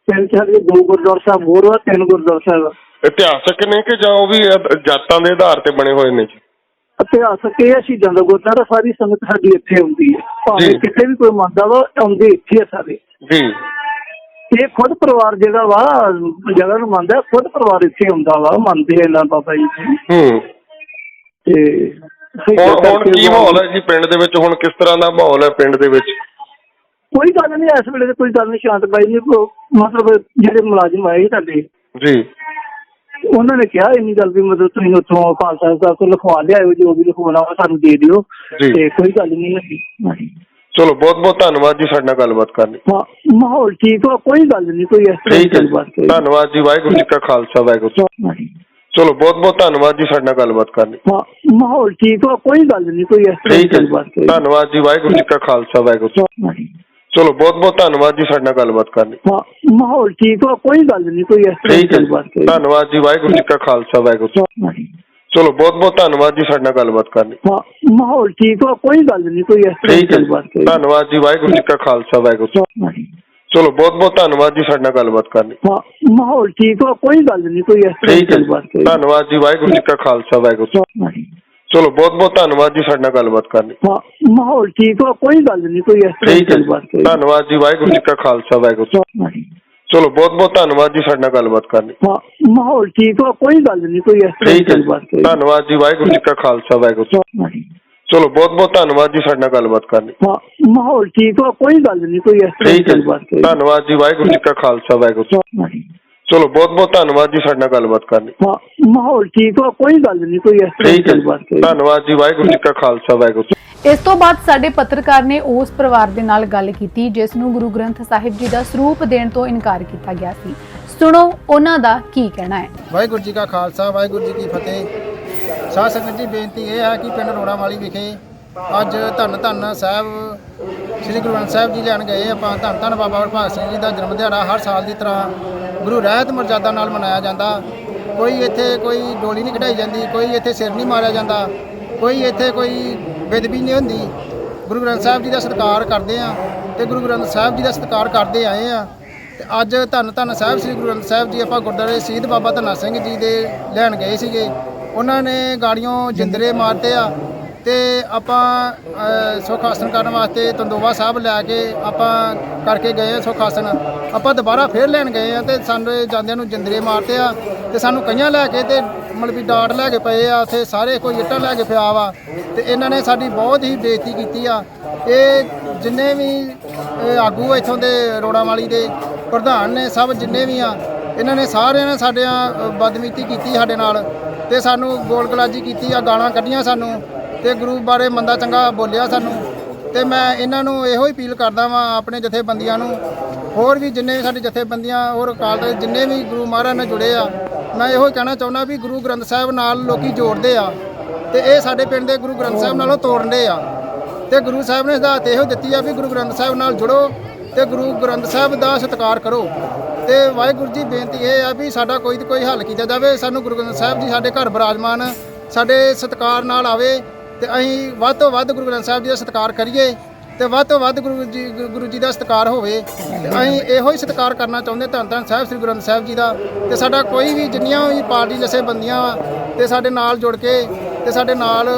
ਪਿੰਡ ਚ ਹਜੇ ਦੋ ਗੁਰਦੁਆਰਾ ਸਾਹਿਬ ਹੋਰ ਆ ਤਿੰਨ ਗੁਰਦੁਆਰਾ ਸਾਹਿਬ। ਇਤਿਹਾਸਕ ਨੇ ਕਿ ਜਾਂ ਉਹ ਵੀ ਜਾਤਾਂ ਦੇ ਆਧਾਰ ਤੇ ਬਣੇ ਹੋਏ ਨੇ ਜੀ? ਇਤਿਹਾਸਕ ਇਹ ਅਸੀਂ ਜਾਂਦਾ ਗੁਰਦੁਆਰਾ ਸਾਰੀ ਸੰਗਤ ਸਾਡੀ ਇੱਥੇ ਹੁੰਦੀ ਹੈ। ਭਾਵੇਂ। ਕਿਤੇ ਵੀ ਕੋਈ ਮੰਨਦਾ ਵਾ ਆਉਂਦੇ ਇੱਥੇ ਆ ਸਾਰੇ। ਜੀ। ਇਹ ਖੁਦ ਪਰਿਵਾਰ ਜਿਹੜਾ ਵਾ ਜਗ੍ਹਾ ਨੂੰ ਮੰਨਦਾ ਖੁਦ ਪਰਿਵਾਰ ਇੱਥੇ ਹੁੰਦਾ ਵਾ ਮੰਨਦੇ ਇਹਨਾਂ ਬਾਬਾ ਜੀ। ਹੂੰ ਤੇ ਹੁਣ ਹੁਣ ਕੀ ਮਾਹੌਲ ਹੈ ਜੀ ਪਿੰਡ ਦੇ ਵਿੱਚ ਹੁਣ ਕਿਸ ਤਰ੍ਹਾਂ ਦਾ ਮਾਹੌਲ ਹੈ ਪਿੰਡ ਦੇ ਵਿੱਚ ਕੋਈ ਗੱਲ ਨਹੀਂ ਇਸ ਵੇਲੇ ਤੇ ਕੋਈ ਗੱਲ ਨਹੀਂ ਸ਼ਾਂਤ ਬਾਈ ਕੋ- ਮਤਲਬ ਜਿਹੜੇ ਮੁਲਾਜ਼ਮ ਆਏ ਸੀ ਤੁਹਾਡੇ ਜੀ ਉਹਨਾਂ ਨੇ ਕਿਹਾ ਇੰਨੀ ਗੱਲ ਵੀ ਮਤਲਬ ਤੁਸੀਂ ਉੱਥੋਂ ਖਾਲਸਾ ਸਾਹਿਬ ਤੋਂ ਲਿਖਵਾ ਲਿਆਇਓ ਜੋ ਵੀ ਲਿਖਵਾਉਣਾ ਉਹ ਸਾਨੂੰ ਦੇ ਦਿਓ ਜੀ। ਤੇ ਕੋਈ ਗੱਲ ਨਹੀਂ। ਚਲੋ ਬਹੁਤ ਬਹੁਤ ਧੰਨਵਾਦ ਜੀ ਸਾਡੇ ਨਾਲ ਗੱਲਬਾਤ ਕਰਨ ਲਈ। ਹਾਂ ਮਾਹੌਲ ਠੀਕ ਹੋ ਕੋਈ ਗੱਲ ਨਹੀਂ ਕੋਈ ਇਸ ਤਰ੍ਹਾਂ ਦੀ ਠੀਕ ਹੈ ਗੱਲਬਾਤ ਜੀ ਕੋਈ ਧੰਨਵਾਦ ਜੀ ਵਾਹਿਗੁਰੂ ਜੀ ਕਾ ਖਾਲਸਾ ਵਾਹਿਗੁਰੂ ਜੀ। ਚਲੋ ਬਹੁਤ ਬਹੁਤ ਧੰਨਵਾਦ ਜੀ ਸਾਡੇ ਨਾਲ ਗੱਲਬਾਤ ਕਰਨ ਲਈ। ਹਾਂ ਮਾਹੌਲ ਠੀਕ ਹੋ ਕੋਈ ਗੱਲ ਨਹੀਂ ਕੋਈ ਇਸ ਤਰ੍ਹਾਂ ਦੀ ਠੀਕ ਹੈ ਗੱਲਬਾਤ ਜੀ ਕੋਈ ਧੰਨਵਾਦ ਜੀ ਵਾਹਿਗੁਰੂ ਜੀ ਕਾ ਖਾਲਸਾ ਵਾਹਿਗੁਰੂ ਜੀ। ਚਲੋ ਬਹੁਤ ਬਹੁਤ ਧੰਨਵਾਦ ਜੀ ਸਾਡੇ ਨਾਲ ਗੱਲਬਾਤ ਕਰਨ ਲਈ। ਹਾਂ ਮਾਹੌਲ ਠੀਕ ਹੋ ਕੋਈ ਗੱਲ ਨਹੀਂ ਕੋਈ ਇਸ ਤਰ੍ਹਾਂ ਦੀ ਠੀਕ ਹੈ ਜੀ। ਗੱਲਬਾਤ ਕੋਈ ਧੰਨਵਾਦ ਜੀ ਵਾਹਿਗੁਰੂ ਜੀ ਕਾ ਖਾਲਸਾ ਵਾਹਿਗੁਰੂ ਜੀ। ਚਲੋ ਬਹੁਤ ਬਹੁਤ ਧੰਨਵਾਦ ਜੀ ਸਾਡੇ ਨਾਲ ਗੱਲਬਾਤ ਕਰਨ। ਲਈ ਹਾਂ ਮਾਹੌਲ ਠੀਕ ਹੋ ਕੋਈ ਗੱਲ ਨਹੀਂ ਕੋਈ ਇਸ ਤਰ੍ਹਾਂ ਦੀ ਠੀਕ ਹੈ ਜੀ। ਗੱਲਬਾਤ ਕੋਈ ਧੰਨਵਾਦ ਜੀ ਵਾਹਿਗੁਰੂ ਜੀ ਕਾ ਖਾਲਸਾ ਵਾਹਿਗੁਰੂ ਜੀ। ਚਲੋ ਬਹੁਤ ਬਹੁਤ ਧੰਨਵਾਦ ਜੀ ਸਾਡੇ ਨਾਲ ਗੱਲਬਾਤ ਕਰਨ। ਲਈ ਹਾਂ ਮਾਹੌਲ ਠੀਕ ਹੋ ਕੋਈ ਗੱਲ ਨਹੀਂ ਕੋਈ ਇਸ ਤਰ੍ਹਾਂ ਦੀ ਠੀਕ ਹੈ ਜੀ। ਗੱਲਬਾਤ ਕੋਈ ਧੰਨਵਾਦ ਜੀ ਵਾਹਿਗੁਰੂ ਜੀ ਕਾ ਖਾਲਸਾ ਵਾਹਿਗੁਰੂ ਜੀ। ਚਲੋ ਬਹੁਤ ਬਹੁਤ ਧੰਨਵਾਦ ਜੀ ਸਾਡੇ ਨਾਲ ਗੱਲਬਾਤ ਕਰਨ। ਲਈ ਹਾਂ ਮਾਹੌਲ ਠੀਕ ਹੋ ਕੋਈ ਗੱਲ ਨਹੀਂ ਕੋਈ ਇਸ ਤਰ੍ਹਾਂ ਦੀ ਠੀਕ ਹੈ ਜੀ। ਗੱਲਬਾਤ ਕੋਈ ਧੰਨਵਾਦ ਜੀ ਵਾਹਿਗੁਰੂ ਜੀ ਕਾ ਖਾਲਸਾ ਵਾਹਿਗੁਰੂ ਜੀ। ਚਲੋ ਬਹੁਤ ਬਹੁਤ ਧੰਨਵਾਦ ਜੀ ਸਾਡੇ ਨਾਲ ਗੱਲਬਾਤ ਕਰਨ। ਲਈ ਹਾਂ ਮਾਹੌਲ ਠੀਕ ਹੋ ਕੋਈ ਗੱਲ ਨਹੀਂ ਕੋਈ ਇਸ ਤਰ੍ਹਾਂ ਦੀ ਠੀਕ ਹੈ ਜੀ। ਗੱਲਬਾਤ ਕੋਈ ਧੰਨਵਾਦ ਜੀ ਵਾਹਿਗੁਰੂ ਜੀ ਕਾ ਖਾਲਸਾ ਵਾਹਿਗੁਰੂ ਜੀ। ਚਲੋ ਬਹੁਤ ਬਹੁਤ ਧੰਨਵਾਦ ਜੀ ਸਾਡੇ ਨਾਲ ਗੱਲਬਾਤ ਕਰਨ। ਲਈ ਹਾਂ ਮਾਹੌਲ ਠੀਕ ਹੋ ਕੋਈ ਗੱਲ ਨਹੀਂ ਕੋਈ ਇਸ ਤਰ੍ਹਾਂ ਦੀ ਠੀਕ ਹੈ ਜੀ। ਗੱਲਬਾਤ ਕੋਈ ਧੰਨਵਾਦ ਜੀ ਵਾਹਿਗੁਰੂ ਜੀ ਕਾ ਖਾਲਸਾ ਵਾਹਿਗੁਰੂ ਜੀ। ਚਲੋ ਬਹੁਤ ਬਹੁਤ ਧੰਨਵਾਦ ਜੀ ਸਾਡੇ ਨਾਲ ਗੱਲਬਾਤ ਕਰਨ। ਲਈ ਹਾਂ ਮਾਹੌਲ ਠੀਕ ਹੋ? ਕੋਈ ਗੱਲ ਨਹੀਂ ਕੋਈ ਇਸ ਤਰ੍ਹਾਂ ਦੀ ਠੀਕ ਹੈ ਜੀ। ਗੱਲਬਾਤ ਕੋਈ ਧੰਨਵਾਦ ਜੀ ਵਾਹਿਗੁਰੂ ਜੀ ਕਾ ਖਾਲਸਾ ਵਾਹਿਗੁਰੂ ਜੀ ਇਸ ਤੋਂ ਬਾਅਦ ਸਾਡੇ ਪੱਤਰਕਾਰ ਨੇ ਉਸ ਪਰਿਵਾਰ ਦੇ ਨਾਲ ਗੱਲ ਕੀਤੀ ਜਿਸ ਨੂੰ ਗੁਰੂ ਗ੍ਰੰਥ ਸਾਹਿਬ ਜੀ ਦਾ ਸਰੂਪ ਦੇਣ ਤੋਂ ਇਨਕਾਰ ਕੀਤਾ ਗਿਆ ਸੀ। ਸੁਣੋ ਉਹਨਾਂ ਦਾ ਕੀ ਕਹਿਣਾ ਹੈ। ਵਾਹਿਗੁਰੂ ਜੀ ਕਾ ਖਾਲਸਾ ਵਾਹਿਗੁਰੂ ਜੀ ਕੀ ਫਤਿਹ। ਸਾਧ ਸੰਗਤ ਜੀ ਬੇਨਤੀ ਇਹ ਹੈ ਕਿ ਪਿੰਡ ਰੋੜਾ ਵਾਲੀ ਵਿਖੇ ਅੱਜ ਧੰਨ ਧੰਨ ਸਾਹਿਬ, ਸ੍ਰੀ ਗੁਰੂ ਗ੍ਰੰਥ ਸਾਹਿਬ ਜੀ ਲੈਣ ਗਏ ਆਪਾਂ। ਧੰਨ ਧੰਨ ਬਾਬਾ ਹਰਭਾਗ ਸਿੰਘ ਜੀ ਦਾ ਜਨਮ ਦਿਹਾੜਾ ਹਰ ਸਾਲ ਦੀ ਤਰ੍ਹਾਂ ਗੁਰੂ ਰਹਿਤ ਮਰਜ਼ਾਦਾ ਨਾਲ ਮਨਾਇਆ ਜਾਂਦਾ। ਕੋਈ ਇੱਥੇ ਕੋਈ ਡੋਲੀ ਨਹੀਂ ਕਢਾਈ ਜਾਂਦੀ, ਕੋਈ ਇੱਥੇ ਸਿਰ ਨਹੀਂ ਮਾਰਿਆ ਜਾਂਦਾ, ਕੋਈ ਇੱਥੇ ਕੋਈ ਬੇਦਬੀ ਨਹੀਂ ਹੁੰਦੀ। ਗੁਰੂ ਗ੍ਰੰਥ ਸਾਹਿਬ ਜੀ ਦਾ ਸਤਿਕਾਰ ਕਰਦੇ ਆ ਤੇ ਗੁਰੂ ਗ੍ਰੰਥ ਸਾਹਿਬ ਜੀ ਦਾ ਸਤਿਕਾਰ ਕਰਦੇ ਆਏ ਆ ਤੇ ਅੱਜ ਧੰਨ ਧੰਨ ਸਾਹਿਬ, ਸ੍ਰੀ ਗੁਰੂ ਗ੍ਰੰਥ ਸਾਹਿਬ ਜੀ ਆਪਾਂ ਗੁਰਦੁਆਰੇ ਸ਼ਹੀਦ ਬਾਬਾ ਧੰਨਾ ਸਿੰਘ ਜੀ ਦੇ ਲੈਣ ਗਏ ਸੀਗੇ। ਉਹਨਾਂ ਨੇ ਗਾੜੀਆਂ ਜਿੰਦਰੇ ਮਾਰਤੇ ਆ। ਤੇ ਆਪਾਂ ਸੁਖ ਸੁੱਖ ਆਸਣ ਕਰਨ ਵਾਸਤੇ ਤੰਦੋਵਾ ਸਾਹਿਬ ਲੈ ਕੇ ਆਪਾਂ ਕਰਕੇ ਗਏ ਆ ਸੁੱਖ ਆਸਣ। ਆਪਾਂ ਦੁਬਾਰਾ ਫੇਰ ਲੈਣ ਗਏ ਆ ਤੇ ਸਾਨੂੰ ਜਾਂਦਿਆਂ ਨੂੰ ਜਿੰਦਰੇ ਮਾਰਤੇ ਆ ਤੇ ਸਾਨੂੰ ਕਈਆਂ ਲੈ ਕੇ ਤੇ ਮਤਲਬ ਵੀ ਡਾਟ ਲੈ ਕੇ ਪਏ ਆ ਉੱਥੇ ਸਾਰੇ ਕੋਈ ਇੱਟਾਂ ਲੈ ਕੇ ਪਿਆ ਵਾ ਤੇ ਇਹਨਾਂ ਨੇ ਸਾਡੀ ਬਹੁਤ ਹੀ ਬੇਇੱਜ਼ਤੀ ਕੀਤੀ ਆ। ਇਹ ਜਿੰਨੇ ਵੀ ਆਗੂ ਆ ਇੱਥੋਂ ਦੇ ਰੋੜਾ ਵਾਲੀ ਦੇ ਪ੍ਰਧਾਨ ਨੇ ਸਭ ਜਿੰਨੇ ਵੀ ਆ ਇਹਨਾਂ ਨੇ ਸਾਰਿਆਂ ਨੇ ਸਾਡਿਆਂ ਅ, ਬਦਮੀਤੀ ਕੀਤੀ ਸਾਡੇ ਨਾਲ ਤੇ ਸਾਨੂੰ ਗੋਲਗਲਾਜੀ ਕੀਤੀ ਆ ਗਾਲਾਂ ਕੱਢੀਆਂ ਸਾਨੂੰ। ਤੇ ਗੁਰੂ ਬਾਰੇ ਮੰਦਾ ਚੰਗਾ ਬੋਲਿਆ ਸਾਨੂੰ। ਤੇ ਮੈਂ ਇਹਨਾਂ ਨੂੰ ਇਹੋ ਹੀ ਅਪੀਲ ਕਰਦਾ ਵਾਂ ਆਪਣੇ ਜਥੇਬੰਦੀਆਂ ਨੂੰ। ਹੋਰ ਵੀ ਜਿੰਨੇ ਵੀ ਸਾਡੇ ਜਥੇਬੰਦੀਆਂ ਹੋਰ ਅਕਾਲ ਤਖਤ ਜਿੰਨੇ ਵੀ ਗੁਰੂ ਮਹਾਰਾਜ ਨਾਲ ਜੁੜੇ ਆ, ਮੈਂ ਇਹੋ ਹੀ ਕਹਿਣਾ ਚਾਹੁੰਦਾ ਵੀ ਗੁਰੂ ਗ੍ਰੰਥ ਸਾਹਿਬ ਨਾਲ ਲੋਕੀ ਜੋੜਦੇ ਆ ਤੇ ਇਹ ਸਾਡੇ ਪਿੰਡ ਦੇ ਗੁਰੂ ਗ੍ਰੰਥ ਸਾਹਿਬ ਨਾਲੋਂ ਤੋੜਨਦੇ ਆ। ਤੇ ਗੁਰੂ ਸਾਹਿਬ ਨੇ ਹਦਾਇਤ ਇਹੋ ਦਿੱਤੀ ਆ ਵੀ ਗੁਰੂ ਗ੍ਰੰਥ ਸਾਹਿਬ ਨਾਲ ਜੁੜੋ ਤੇ ਗੁਰੂ ਗ੍ਰੰਥ ਸਾਹਿਬ ਦਾ ਸਤਿਕਾਰ ਕਰੋ। ਤੇ ਵਾਹਿਗੁਰੂ ਜੀ ਬੇਨਤੀ ਇਹ ਆ ਵੀ ਸਾਡਾ ਕੋਈ ਤੇ ਕੋਈ ਹੱਲ ਕੀਤਾ ਜਾਵੇ। ਸਾਨੂੰ ਗੁਰੂ ਗ੍ਰੰਥ ਸਾਹਿਬ ਜੀ ਸਾਡੇ ਘਰ ਬਿਰਾਜਮਾਨ, ਸਾਡੇ ਸਤਿਕਾਰ ਨਾਲ ਆਵੇ। ਤੇ ਅਸੀਂ ਵੱਧ ਤੋਂ ਵੱਧ ਗੁਰੂ ਗ੍ਰੰਥ ਸਾਹਿਬ ਜੀ ਦਾ ਸਤਿਕਾਰ ਕਰੀਏ ਤੇ ਵੱਧ ਤੋਂ ਵੱਧ ਗੁਰੂ ਜੀ ਗੁਰੂ ਜੀ ਦਾ ਸਤਿਕਾਰ ਹੋਵੇ। ਤੇ ਅਸੀਂ ਇਹੋ ਹੀ ਸਤਿਕਾਰ ਕਰਨਾ ਚਾਹੁੰਦੇ ਧੰਨ ਧੰਨ ਸਾਹਿਬ ਸ੍ਰੀ ਗੁਰੂ ਗ੍ਰੰਥ ਸਾਹਿਬ ਜੀ ਦਾ। ਤੇ ਸਾਡਾ ਕੋਈ ਵੀ ਜਿੰਨੀਆਂ ਵੀ ਪਾਰਟੀ ਜਥੇਬੰਦੀਆਂ ਵਾ ਤੇ ਸਾਡੇ ਨਾਲ ਜੁੜ ਕੇ ਤੇ ਸਾਡੇ ਨਾਲ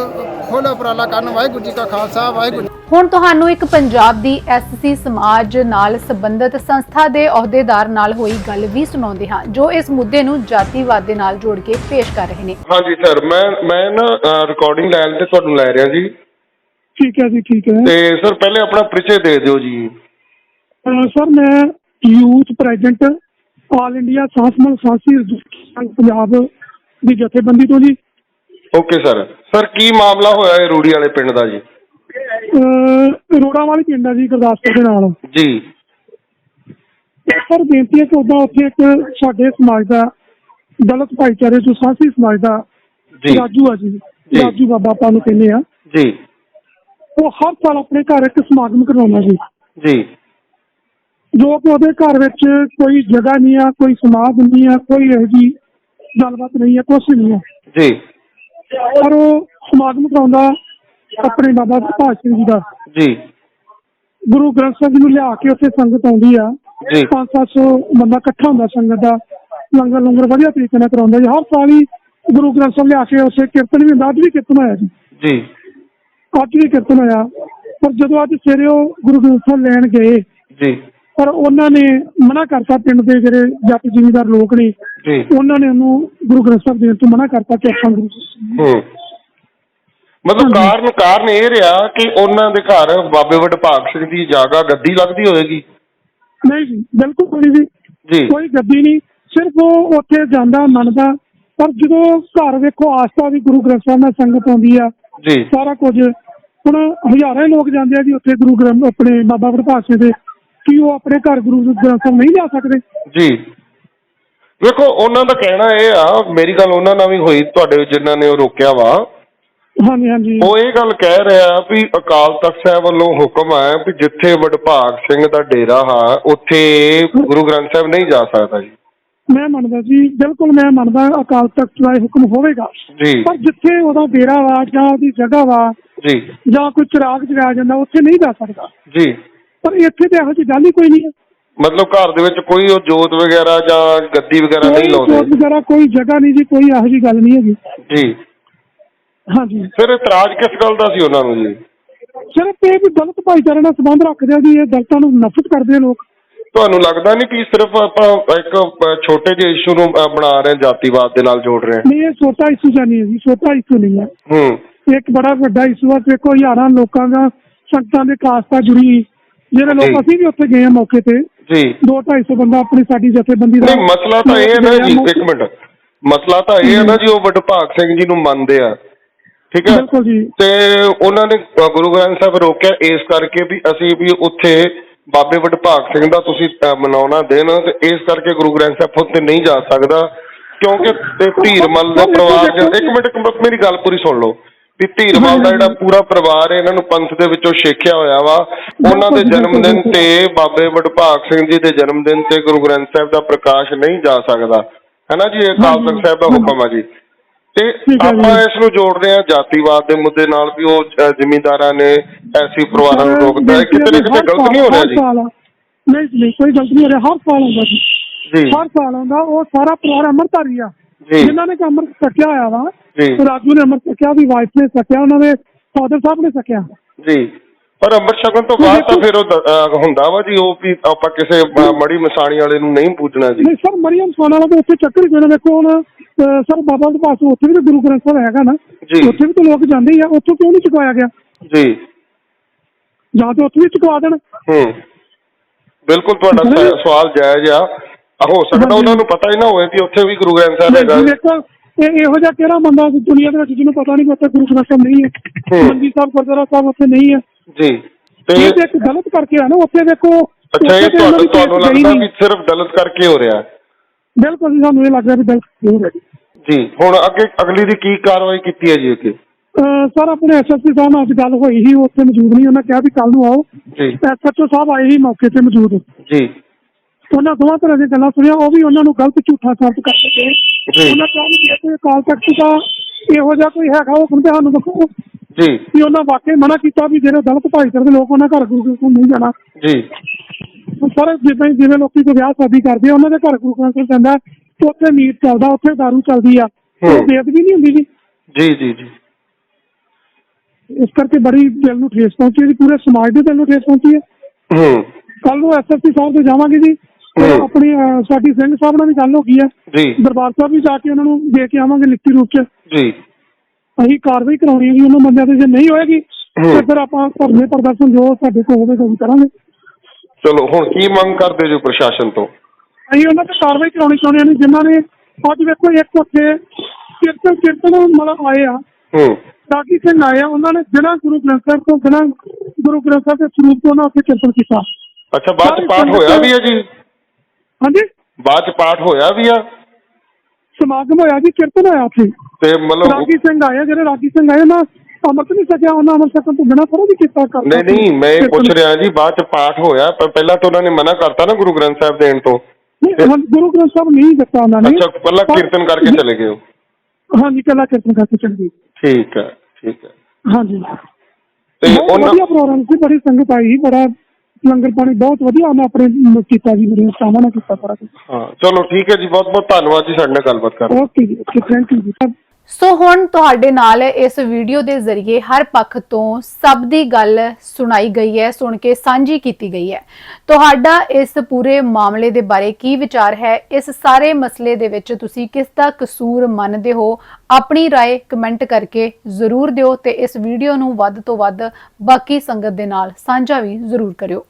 ਖੁੱਲ੍ਹ ਉਪਰਾਲਾ ਕਰਨ। ਵਾਹਿਗੁਰੂ ਜੀ ਕਾ ਖਾਲਸਾ ਵਾਹਿਗੁਰੂ ਹੁਣ ਤੁਹਾਨੂੰ ਇੱਕ ਪੰਜਾਬ ਦੀ ਐਸਸੀ ਸਮਾਜ ਨਾਲ ਸੰਬੰਧਿਤ ਸੰਸਥਾ ਦੇ ਅਹੁਦੇਦਾਰ ਨਾਲ ਹੋਈ ਗੱਲ ਵੀ ਸੁਣਾਉਂਦੇ ਹਾਂ ਜੋ ਇਸ ਮੁੱਦੇ ਨੂੰ ਜਾਤੀਵਾਦ ਦੇ ਨਾਲ ਜੋੜ ਕੇ ਪੇਸ਼ ਕਰ ਰਹੇ ਨੇ। ਹਾਂਜੀ ਸਰ ਮੈਂ ਮੈਂ ਨਾ ਰਿਕਾਰਡਿੰਗ ਲੈਣ ਤੇ ਤੁਹਾਨੂੰ ਲੈ ਰਿਹਾ ਜੀ। ਠੀਕ ਹੈ ਜੀ ਠੀਕ ਹੈ। ਤੇ ਸਰ ਪਹਿਲੇ ਆਪਣਾ ਪਰਿਚੈ ਦੇ ਦਿਓ ਜੀ। ਸਰ ਮੈਂ ਯੂਥ ਪ੍ਰੈਜ਼ੀਡੈਂਟ ਆਲ ਇੰਡੀਆ ਸਾਂਸਮਲ ਸਾਂਸੀ ਪੰਜਾਬ ਦੀ ਜਥੇਬੰਦੀ ਤੋਂ ਜੀ। Okay sir. ਸਰ ਕੀ ਮਾਮਲਾ ਹੋਇਆ ਹੈ ਰੂੜੀ ਵਾਲੇ ਪਿੰਡ ਦਾ ਜੀ? ਅਹ ਰੋੜਾ ਵਾਲੀ ਪਿੰਡ ਹੈ ਜੀ ਗੁਰਦਾਸਪੁਰ ਦੇ ਨਾਲ। ਜੀ। ਸਰ ਬੇਨਤੀ ਹੈ ਕਿ ਉਦਾਂ ਉੱਥੇ ਇੱਕ ਸਾਡੇ ਸਮਾਜ ਦਾ ਦਲਿਤ ਭਾਈਚਾਰੇ ਤੋਂ ਸਾਂਸੀ ਸਮਾਜ ਦਾ ਜੀ। ਰਾਜੂ ਆ ਜੀ। ਜੀ। ਰਾਜੂ ਬਾਬਾ ਆਪਾਂ ਨੂੰ ਕਹਿੰਦੇ ਆ। ਜੀ। ਉਹ ਹਰ ਸਾਲ ਆਪਣੇ ਘਰ ਇੱਕ ਸਮਾਗਮ ਕਰਵਾਉਂਦਾ ਜੀ। ਜੀ। ਜੋ ਕਿ ਉਹਦੇ ਘਰ ਵਿੱਚ ਕੋਈ ਜਗ੍ਹਾ ਨਹੀਂ ਆ ਕੋਈ ਸਮਾਧ ਨਹੀਂ ਆ ਕੋਈ ਇਹੋ ਜਿਹੀ ਗੱਲਬਾਤ ਨਹੀਂ ਆ ਕੁਛ ਨਹੀਂ ਆ। ਜੀ। ਪਰ ਉਹ ਸਮਾਗਮ ਕਰਾਉਂਦਾ ਆਪਣੇ ਬਾਬਾ ਸੁਭਾਸ਼ ਸਿੰਘ ਜੀ ਦਾ। ਜੀ। ਗੁਰੂ ਗ੍ਰੰਥ ਸਾਹਿਬ ਜੀ ਨੂੰ ਲਿਆ ਕੇ ਉੱਥੇ ਸੰਗਤ ਆਉਂਦੀ ਆ। ਜੀ। 500 ਬੰਦਾ ਇਕੱਠਾ ਹੁੰਦਾ ਸੰਗਤ ਦਾ। ਲੰਗਰ ਲੰਗਰ ਵਧੀਆ ਤਰੀਕੇ ਨਾਲ ਕਰਾਉਂਦਾ ਜੀ। ਹਰ ਸਾਲ ਹੀ ਗੁਰੂ ਗ੍ਰੰਥ ਸਾਹਿਬ ਲਿਆ ਕੇ ਉੱਥੇ ਕੀਰਤਨ ਵੀ ਹੁੰਦਾ। ਅੱਜ ਵੀ ਕੀਰਤਨ ਹੋਇਆ ਜੀ। ਜੀ। ਅੱਜ ਵੀ ਕੀਰਤਨ ਹੋਇਆ। ਪਰ ਜਦੋਂ ਅੱਜ ਸਵੇਰੇ ਉਹ ਗੁਰੂ ਗ੍ਰੰਥ ਸਾਹਿਬ ਲੈਣ ਗਏ ਜੀ। ਪਰ ਉਹਨਾਂ ਨੇ ਮਨਾ ਕਰਤਾ ਪਿੰਡ ਦੇ ਜਿਹੜੇ ਜੱਟ ਜ਼ਿਮੀਂਦਾਰ ਲੋਕ ਨੇ ਜੀ। ਉਹਨਾਂ ਨੇ ਉਹਨੂੰ ਗੁਰੂ ਗ੍ਰੰਥ ਸਾਹਿਬ ਦੇਣ ਤੋਂ ਮਨਾ ਕਰਤਾ ਕਿ ਆਪਾਂ ਗੁਰੂ ਹੂੰ। ਮਤਲਬ ਕਾਰਨ ਕਾਰਨ ਇਹ ਰਿਹਾ ਕਿ ਉਹਨਾਂ ਦੇ ਘਰ ਬਾਬੇ ਵਡਭਾਗ ਸਿੰਘ ਦੀ ਜਗ੍ਹਾ ਗੱਦੀ ਲੱਗਦੀ ਹੋਏਗੀ ਨਹੀਂ ਜੀ ਬਿਲਕੁਲ ਨਹੀਂ ਜੀ। ਜੀ। ਕੋਈ ਗੱਦੀ ਨਹੀਂ ਸਿਰਫ ਉਹ ਉੱਥੇ ਜਾਂਦਾ ਮੰਨਦਾ। ਪਰ ਜਦੋਂ ਘਰ ਵੇਖੋ ਆਸਥਾ ਵੀ ਗੁਰੂ ਗ੍ਰੰਥ ਸਾਹਿਬ ਨਾਲ ਸੰਗਤ ਆਉਂਦੀ ਆ ਜੀ। ਸਾਰਾ ਕੁਝ। ਹੁਣ ਹਜ਼ਾਰਾਂ ਲੋਕ ਜਾਂਦੇ ਆ ਜੀ ਉੱਥੇ ਗੁਰੂ ਗ੍ਰੰਥ ਆਪਣੇ ਬਾਬਾ ਵਡਭਾਗ ਸਿੰਘ ਦੇ ਕੀ ਉਹ ਆਪਣੇ ਘਰ ਗੁਰੂ ਗ੍ਰੰਥ ਸਾਹਿਬ ਨਹੀਂ ਜਾ ਸਕਦੇ? ਜੀ। ਵੇਖੋ ਉਹਨਾਂ ਦਾ ਕਹਿਣਾ ਇਹ ਆ ਮੇਰੀ ਗੱਲ ਉਹਨਾਂ ਨਾਲ ਵੀ ਹੋਈ ਤੁਹਾਡੇ ਜਿਨ੍ਹਾਂ ਨੇ ਉਹ ਰੋਕਿਆ ਵਾ। ਹਾਂਜੀ ਹਾਂਜੀ। ਉਹ ਇਹ ਗੱਲ ਕਹਿ ਰਿਹਾ ਵੀ ਅਕਾਲ ਤਖਤ ਸਾਹਿਬ ਵੱਲੋਂ ਹੁਕਮ ਹੈ ਵੀ ਜਿੱਥੇ ਵਡਭਾਗ ਸਿੰਘ ਦਾ ਡੇਰਾ ਹਾ ਉੱਥੇ ਗੁਰੂ ਗ੍ਰੰਥ ਸਾਹਿਬ ਨਹੀਂ ਜਾ ਸਕਦਾ ਜੀ। ਮੈਂ ਮੰਨਦਾ ਜੀ ਬਿਲਕੁਲ ਮੈਂ ਮੰਨਦਾ ਅਕਾਲ ਤਖਤ ਦਾ ਹੁਕਮ ਹੋਵੇਗਾ। ਜੀ। ਪਰ ਜਿੱਥੇ ਉਹਦਾ ਡੇਰਾ ਵਾ ਜਾਂ ਉਹਦੀ ਜਗ੍ਹਾ ਵਾ ਜੀ। ਜਾਂ ਕੋਈ ਚਿਰਾਗ ਜਗਾਇਆ ਜਾਂਦਾ ਉੱਥੇ ਨਹੀਂ ਜਾ ਸਕਦਾ। ਜੀ। ਪਰ ਇੱਥੇ ਤੇ ਇਹੋ ਜਿਹੀ ਗੱਲ ਹੀ ਕੋਈ ਨਹੀਂ ਹੈ। ਮਤਲਬ ਘਰ ਦੇ ਵਿੱਚ ਕੋਈ ਉਹ ਜੋਤ ਵਗੈਰਾ ਜਾਂ ਗੱਦੀ ਵਗੈਰਾ ਨਹੀਂ ਕੋਈ ਲਾਉਂਦੇ? ਵਗੈਰਾ ਕੋਈ ਜਗ੍ਹਾ ਨਹੀਂ ਜੀ ਕੋਈ ਇਹੋ ਜਿਹੀ ਗੱਲ ਨਹੀਂ ਹੈਗੀ। ਜੀ। ਹਾਂਜੀ। ਫਿਰ ਇਤਰਾਜ਼ ਕਿਸ ਗੱਲ ਦਾ ਸੀ ਉਹਨਾਂ ਨੂੰ ਜੀ? ਸਿਰਫ ਇਹ ਵੀ ਗਲਤ ਭਾਈਚਾਰੇ ਨਾਲ ਸੰਬੰਧ ਰੱਖਦੇ ਆ ਜੀ ਇਹ ਦਲਤਾਂ ਨੂੰ ਨਫ਼ਰਤ ਕਰਦੇ ਆ ਲੋਕ। ਤੁਹਾਨੂੰ ਲੱਗਦਾ ਨਹੀਂ ਕਿ ਸਿਰਫ ਆਪਾਂ ਇੱਕ ਅ, ਛੋਟੇ ਜਿਹੇ ਇਸ਼ੂ ਨੂੰ ਅ, ਬਣਾ ਰਹੇ ਹਾਂ, ਜਾਤੀਵਾਦ ਦੇ ਨਾਲ ਜੋੜ ਰਹੇ ਹਾਂ? ਨਹੀਂ ਇਹ ਛੋਟਾ ਇਸ਼ੂ ਜਾਂ ਨਹੀਂ ਹੈ ਜੀ ਛੋਟਾ ਇਸ਼ੂ ਨਹੀਂ ਹੈ। ਹੂੰ। ਇੱਕ ਬੜਾ ਵੱਡਾ ਇਸ਼ੂ ਆ ਦੇਖੋ ਹਜ਼ਾਰਾਂ ਲੋਕਾਂ ਦਾ ਸੰਗਤਾਂ ਦੇ ਕਾਸਤਾ ਜੁੜੀ ਜਿਹੜੇ। ਲੋਕ ਅਸੀਂ ਵੀ ਉੱਥੇ ਗਏ ਆ ਮੌਕੇ ਤੇ ਜੀ। 2-250 ਬੰਦਾ ਆਪਣੀ ਸਾਡੀ ਜਥੇਬੰਦੀ ਦਾ ਨਹੀਂ ਮਸਲਾ ਤਾਂ ਇਹ ਹੈ ਨਾ ਜੀ ਇੱਕ ਮਿੰਟ। ਮਸਲਾ ਤਾਂ ਇਹ ਹੈ ਨਾ ਜੀ ਉਹ ਵਡਭਾਗ ਸਿੰਘ ਜੀ ਨੂੰ ਮੰਨਦੇ ਆ। ਠੀਕ ਹੈ? ਬਿਲਕੁਲ ਜੀ। ਤੇ ਉਹਨਾਂ ਨੇ ਗੁਰੂ ਗ੍ਰੰਥ ਸਾਹਿਬ ਰੋਕਿਆ ਇਸ ਕਰਕੇ ਵੀ ਅਸੀਂ ਵੀ ਉੱਥੇ ਬਾਬੇ ਵਡਭਾਗ ਸਿੰਘ ਦਾ ਤੁਸੀਂ ਮਨਾਉਣਾ ਦਿਨ ਤੇ ਇਸ ਕਰਕੇ ਗੁਰੂ ਗ੍ਰੰਥ ਸਾਹਿਬ ਉੱਥੇ ਨਹੀਂ ਜਾ ਸਕਦਾ। ਕਿਉਂਕਿ ਤੇ ਧੀਰਮਲ ਦਾ ਪਰਿਵਾਰ ਜਿਹੜਾ- ਇੱਕ ਮਿੰਟ ਇੱਕ ਮਿੰਟ ਮੇਰੀ ਗੱਲ ਪੂਰੀ ਸੁਣ ਲਓ। ਵੀ ਧੀਰਮਲ ਦਾ ਜਿਹੜਾ ਪੂਰਾ ਪਰਿਵਾਰ ਹੈ ਇਹਨਾਂ ਨੂੰ ਪੰਥ ਦੇ ਵਿੱਚੋਂ ਸਿੱਖਿਆ ਹੋਇਆ ਵਾ। ਉਹਨਾਂ ਦੇ ਜਨਮ ਦਿਨ ਤੇ ਬਾਬੇ ਵਡਭਾਗ ਸਿੰਘ ਜੀ ਦੇ ਜਨਮ ਦਿਨ ਤੇ ਗੁਰੂ ਗ੍ਰੰਥ ਸਾਹਿਬ ਦਾ ਪ੍ਰਕਾਸ਼ ਨਹੀਂ ਜਾ ਸਕਦਾ। ਹੈਨਾ ਜੀ ਇਹ ਅਕਾਲ ਤਖਤ ਸਾਹਿਬ ਦਾ ਹੁਕਮ ਆ ਜੀ। ਤੇ। ਆਪਾਂ ਇਸ ਨੂੰ ਜੋੜਦੇ ਹਾਂ ਜਾਤੀਵਾਦ ਦੇ ਮੁੱਦੇ ਨਾਲ ਵੀ ਉਹ ਜ਼ਿਮੀਂਦਾਰਾਂ ਨੇ ਐਸੀ ਪਰਿਵਾਰਾਂ ਨੂੰ ਰੋਕਦਾ ਹੈ ਕਿਤੇ ਨਾ ਕਿਤੇ ਗਲਤ ਨਹੀਂ ਹੋ ਰਿਹਾ ਜੀ। ਨਹੀਂ ਨਹੀਂ ਕੋਈ ਗਲਤ ਨਹੀਂ ਹੋ ਰਿਹਾ। ਹਰ ਸਾਲ ਆਉਂਦਾ ਜੀ। ਹਰ ਸਾਲ ਆਉਂਦਾ ਉਹ ਸਾਰਾ ਪਰਿਵਾਰ ਅੰਮ੍ਰਿਤਧਾਰੀ ਆ। ਜੀ। ਜਿਨ੍ਹਾਂ ਨੇ ਅੰਮ੍ਰਿਤ ਛਕਿਆ ਹੋਇਆ ਵਾ ਜੀ। ਰਾਜੂ ਨੇ ਅੰਮ੍ਰਿਤ ਛਕਿਆ ਉਹਦੀ ਵਾਈਫ ਨੇ ਛਕਿਆ ਉਹਨਾਂ ਦੇ ਫਾਦਰ ਸਾਹਿਬ ਨੇ ਛਕਿਆ ਜੀ। ਪਰ ਅੰਮ੍ਰਿਤ ਛਕਣ ਤੋਂ ਬਾਅਦ ਤਾਂ ਫਿਰ ਉਹ ਦ- ਹੁੰਦਾ ਵਾ ਜੀ ਉਹ ਵੀ ਆਪਾਂ ਕਿਸੇ ਮੜੀ ਮਸਾਣੀ ਵਾਲੇ ਨੂੰ ਨਹੀਂ ਪੂਜਣਾ ਜੀ। ਨਹੀਂ ਸਰ ਮਰੀਮ ਸੋਨਾ ਵਾਲਾ ਤਾਂ ਉੱਥੇ ਚੱਕਰ ਹੀ ਕੋਈ ਨਾ ਵੇਖੋ ਹੁਣ ਅਹ, ਸਰ ਬਾਬਾ ਦੇ ਪਾਸ ਉੱਥੇ ਵੀ ਤਾਂ ਗੁਰੂ ਗ੍ਰੰਥ ਸਾਹਿਬ ਹੈਗਾ ਨਾ ਜੀ। ਉੱਥੇ ਵੀ ਤਾਂ ਲੋਕ ਜਾਂਦੇ ਹੀ ਆ ਉੱਥੋਂ ਕਿਉਂ ਨਹੀਂ ਚੁਕਵਾਇਆ ਗਿਆ? ਜੀ। ਜਾਂ ਤੇ ਉੱਥੇ ਵੀ ਚੁਕਵਾ ਦੇਣ। ਹੂੰ। ਬਿਲਕੁਲ ਤੁਹਾਡਾ ਸ- ਸਵਾਲ ਜਾਇਜ਼ ਆ, ਹੋ ਸਕਦਾ ਉਹਨਾਂ ਨੂੰ ਪਤਾ ਹੀ ਨਾ ਹੋਵੇ ਕਿ ਉੱਥੇ ਵੀ ਗੁਰੂ ਗ੍ਰੰਥ ਸਾਹਿਬ ਹੈਗਾ। ਇਹ ਇਹੋ ਜਿਹਾ ਕਿਹੜਾ ਬੰਦਾ ਦੁਨੀਆ ਦੇ ਵਿੱਚ ਜਿਹਨੂੰ ਪਤਾ ਨਹੀਂ ਕਿ ਉੱਥੇ ਗੁਰੂ ਗ੍ਰੰਥ ਸਾਹਿਬ ਨਹੀਂ ਹੈ। ਹੂੰ। ਸਾਹਿਬ ਗੁਰਦੁਆਰਾ ਸਾਹਿਬ ਉੱਥੇ ਨਹੀਂ ਹੈ। ਜੀ। ਤੇ ਇਹ ਤੇ ਇੱਕ ਗਲਤ ਕਰਕੇ ਆ ਨਾ ਉੱਥੇ ਵੇਖੋ ਅੱਛਾ ਇਹ ਉੱਥੇ ਤੇ ਉਹਨਾਂ ਤੁਹਾਨੂੰ ਦੀ ਤੁਹਾਨੂੰ ਲੱਗਦਾ ਨਹੀਂ। ਵੀ ਸਿਰਫ ਗਲਤ ਕਰਕੇ ਹੋ ਰਿਹਾ। ਹੈ ਬਿਲਕੁਲ ਜੀ ਸਾਨੂੰ ਇਹ ਲੱਗਦਾ ਵੀ ਗਲਤ ਹੋ ਰਿਹਾ ਜੀ। ਜੀ ਹੁਣ ਅੱਗੇ ਅਗਲੀ ਦੀ ਕੀ ਕਾਰਵਾਈ ਕੀਤੀ ਹੈ ਜੀ ਅੱਗੇ? ਅਹ ਸਰ ਆਪਣੇ ਐਸਐਸਪੀ ਸਾਹਿਬ ਨਾਲ ਅੱਜ ਗੱਲ ਹੋਈ ਸੀ ਉਹ ਉੱਥੇ ਮੌਜੂਦ ਨਹੀਂ ਉਹਨਾਂ ਕਿਹਾ ਵੀ ਕੱਲ ਨੂੰ ਆਓ। ਜੀ। ਐਸਐਚਓ ਸਾਹਿਬ ਆਏ ਸੀ ਮੌਕੇ ਤੇ ਮੌਜੂਦ। ਜੀ। ਉਹਨਾਂ ਦੋਵਾਂ ਤਰ੍ਹਾਂ ਦੀਆਂ ਗੱਲਾਂ ਸੁਣੀਆਂ ਉਹ ਵੀ ਉਹਨਾਂ ਨੂੰ ਗਲਤ ਝੂਠਾ ਸਾਬਤ ਕਰਦੇ ਪਏ। ਉਹਨਾਂ ਕਿਹਾ ਵੀ ਜੇ ਕੋਈ ਅਕਾਲ ਤਖਤ ਦਾ ਇਹੋ ਜਿਹਾ ਕੋਈ ਹੈਗਾ ਉਹ ਕਹਿੰਦੇ ਸਾਨੂੰ ਦੱਸੋ। ਜੀ। ਵੀ ਉਹਨਾਂ ਵਾਕਈ ਮਨਾ ਕੀਤਾ ਵੀ ਜਿਹੜੇ ਦਲਿਤ ਭਾਈਚਾਰੇ ਦੇ ਲੋਕ ਉਹਨਾਂ ਘਰ ਗੁਰੂ ਗ੍ਰੰਥ ਸਾਹਿਬ ਨਹੀਂ ਜਾਣਾ। ਜੀ। ਸਰ ਜਿਵੇਂ ਜਿਵੇਂ ਲੋਕੀ ਕੋਈ ਵਿਆਹ ਸ਼ਾਦੀ ਕਰਦੇ ਆ ਉਹਨਾਂ ਦੇ ਘਰ ਗੁਰੂ ਗ੍ਰੰਥ ਸਾਹਿਬ ਜਾਂਦਾ ਉੱਥੇ ਮੀਟ ਚੱਲਦਾ ਉੱਥੇ ਦਾਰੂ ਚੱਲਦੀ ਆ। ਉਹ। ਬੇਅਦਬੀ ਨਹੀਂ ਹੁੰਦੀ ਜੀ। ਜੀ ਜੀ ਜੀ। ਇਸ ਕਰਕੇ ਬੜੀ ਦਿਲ ਨੂੰ ਠੇਸ ਪਹੁੰਚੀ ਪੂਰੇ ਸਮਾਜ ਦੇ ਦਿਲ ਨੂੰ ਠੇਸ ਪਹੁੰਚੀ ਹੈ। ਹੂੰ। ਕੱਲ ਨੂੰ ਐਸਐਸਪੀ ਸਾਹਿਬ ਤੇ ਜਾਵਾਂਗੇ ਜੀ। ਆਪਣੀ ਸਾਡੀ ਸਿੰਘ ਸਾਹਿਬ ਨਾਲ ਵੀ ਗੱਲ ਹੋ ਗਈ ਹੈ। ਜੀ। ਦਰਬਾਰ ਸਾਹਿਬ ਵੀ ਜਾ ਕੇ ਉਹਨਾਂ ਨੂੰ ਦੇ ਕੇ ਆਵਾਂਗੇ ਲਿਖਤੀ ਰੂਪ 'ਚ। ਜੀ। ਅਸੀਂ ਕਾਰਵਾਈ ਕਰਾਉਣੀ ਹੈ ਜੀ ਉਹਨਾਂ ਬੰਦਿਆਂ ਤੇ ਜੇ ਨਹੀਂ ਹੋਏਗੀ। ਤੇ ਫਿਰ ਆਪਾਂ ਧਰਨੇ ਪ੍ਰਦਰਸ਼ਨ ਜੋ ਸਾਡੇ ਕੋਲ ਹੋਵੇਗਾ ਉਹ ਕਰਾਂਗੇ। ਚਲੋ ਹੁਣ ਕੀ ਮੰਗ ਕਰਦੇ ਜੋ ਪ੍ਰਸ਼ਾਸਨ ਤੋਂ? ਅਸੀਂ ਉਹਨਾਂ ਤੇ ਕਾਰਵਾਈ ਕਰਾਉਣੀ ਚਾਹੁੰਦੇ ਹਾਂ ਜਿਨ੍ਹਾਂ ਨੇ ਅੱਜ ਵੇਖੋ ਇੱਕ ਉੱਥੇ ਕੀਰਤਨ ਕੀਰਤਨ ਮਤਲਬ ਆਏ ਆ। ਹੂੰ। ਰਾਗੀ ਸਿੰਘ ਆਏ ਆ ਉਹਨਾਂ ਨੇ ਬਿਨਾਂ ਗੁਰੂ ਗ੍ਰੰਥ ਸਾਹਿਬ ਤੋਂ ਬਿਨਾਂ ਗੁਰੂ ਗ੍ਰੰਥ ਸਾਹਿਬ ਦੇ ਸਰੂਪ ਤੋਂ ਉਹਨਾਂ ਉੱਥੇ ਕੀਰਤਨ ਕੀਤਾ। ਅੱਛਾ ਬਾਅਦ ਚ ਪਾਠ ਹੋਇਆ ਵੀ ਹੈ ਜੀ? ਹਾਂਜੀ? ਬਾਅਦ ਚ ਪਾਠ ਹੋਇਆ ਵੀ ਆ? ਸਮਾਗਮ ਹੋਇਆ ਜੀ ਕੀਰਤਨ ਹੋਇਆ ਉੱਥੇ। ਤੇ ਮਤਲਬ ਰਾਗੀ ਸਿੰਘ ਆਏ ਆ, ਜਿਹੜੇ ਰਾਗੀ ਸਿੰਘ ਆਏ ਉਹਨਾਂ ਅੰਮ੍ਰਿਤ ਨਹੀਂ ਸਕਿਆ ਉਹਨਾਂ ਅੰਮ੍ਰਿਤ ਛਕਣ ਤੋਂ ਬਿਨਾਂ ਥੋੜਾ ਵੀ ਕੀਤਾ ਕਰ ਨਹੀਂ ਨਹੀਂ ਮੈਂ ਇਹ ਪੁੱਛ ਰਿਹਾ ਜੀ ਬਾਅਦ ਚ ਪਾਠ ਹੋਇਆ ਪਰ ਪਹਿਲਾਂ ਤਾਂ ਉਹਨਾਂ ਨੇ ਮਨਾ ਕਰਤਾ ਨਾ ਗੁਰੂ ਗ੍ਰੰਥ ਸਾਹਿਬ ਦੇਣ ਤੋਂ। ਗੁਰੂ ਗ੍ਰੰਥ ਸਾਹਿਬ ਨਹੀਂ ਦਿੱਤਾ ਉਹਨਾਂ ਨੇ। ਅੱਛਾ ਪਹਿਲਾਂ ਪਰ- ਕੀਰਤਨ ਕਰਕੇ ਚਲੇ ਗਏ ਹੋ ਹਾਂਜੀ ਕੱਲਾ ਕੀਰਤਨ ਕਰਕੇ ਚਲੇ ਗਏ। ਠੀਕ ਹੈ ਠੀਕ ਹੈ। ਹਾਂਜੀ। ਤੇ ਬਹੁਤ ਉਹਨਾਂ ਵਧੀਆ ਪ੍ਰੋਗਰਾਮ ਸੀ ਬੜੀ ਸੰਗਤ ਆਈ ਬੜਾ ਲੰਗਰ ਪਾਣੀ ਬਹੁਤ ਵਧੀਆ ਉਹਨੇ ਆਪਣੇ ਨੂੰ ਕੀਤਾ ਜੀ ਮੇਰੇ ਸਾਹਮਣੇ ਨਾਲ ਕੀਤਾ ਸਾਰਾ ਕੁਝ ਹਾਂ ਚਲੋ ਠੀਕ ਹੈ ਜੀ ਬਹੁਤ ਬਹੁਤ ਧੰਨਵਾਦ ਜੀ ਸਾਡੇ ਨਾਲ ਗੱਲਬਾਤ ਕਰਨ ਲਈ। ਓਕੇ ਜੀ ਓਕੇ ਥੈਂਕ ਯੂ ਜੀ ਸੋ ਹੁਣ ਤੁਹਾਡੇ ਨਾਲ ਇਸ ਵੀਡੀਓ ਦੇ ਜ਼ਰੀਏ ਹਰ ਪੱਖ ਤੋਂ ਸਭ ਦੀ ਗੱਲ ਸੁਣਾਈ ਗਈ ਹੈ ਸੁਣ ਕੇ ਸਾਂਝੀ ਕੀਤੀ ਗਈ ਹੈ ਤੁਹਾਡਾ ਇਸ ਪੂਰੇ ਮਾਮਲੇ ਦੇ ਬਾਰੇ ਕੀ ਵਿਚਾਰ ਹੈ ਇਸ ਸਾਰੇ ਮਸਲੇ ਦੇ ਵਿੱਚ ਤੁਸੀਂ ਕਿਸ ਦਾ ਕਸੂਰ ਮੰਨਦੇ ਹੋ ਆਪਣੀ رائے ਕਮੈਂਟ ਕਰਕੇ ਜ਼ਰੂਰ ਦਿਓ ਤੇ ਇਸ ਵੀਡੀਓ ਨੂੰ ਵੱਧ ਤੋਂ ਵੱਧ ਬਾਕੀ ਸੰਗਤ ਦੇ ਨਾਲ ਸਾਂਝਾ ਵੀ ਜ਼ਰੂਰ ਕਰਿਓ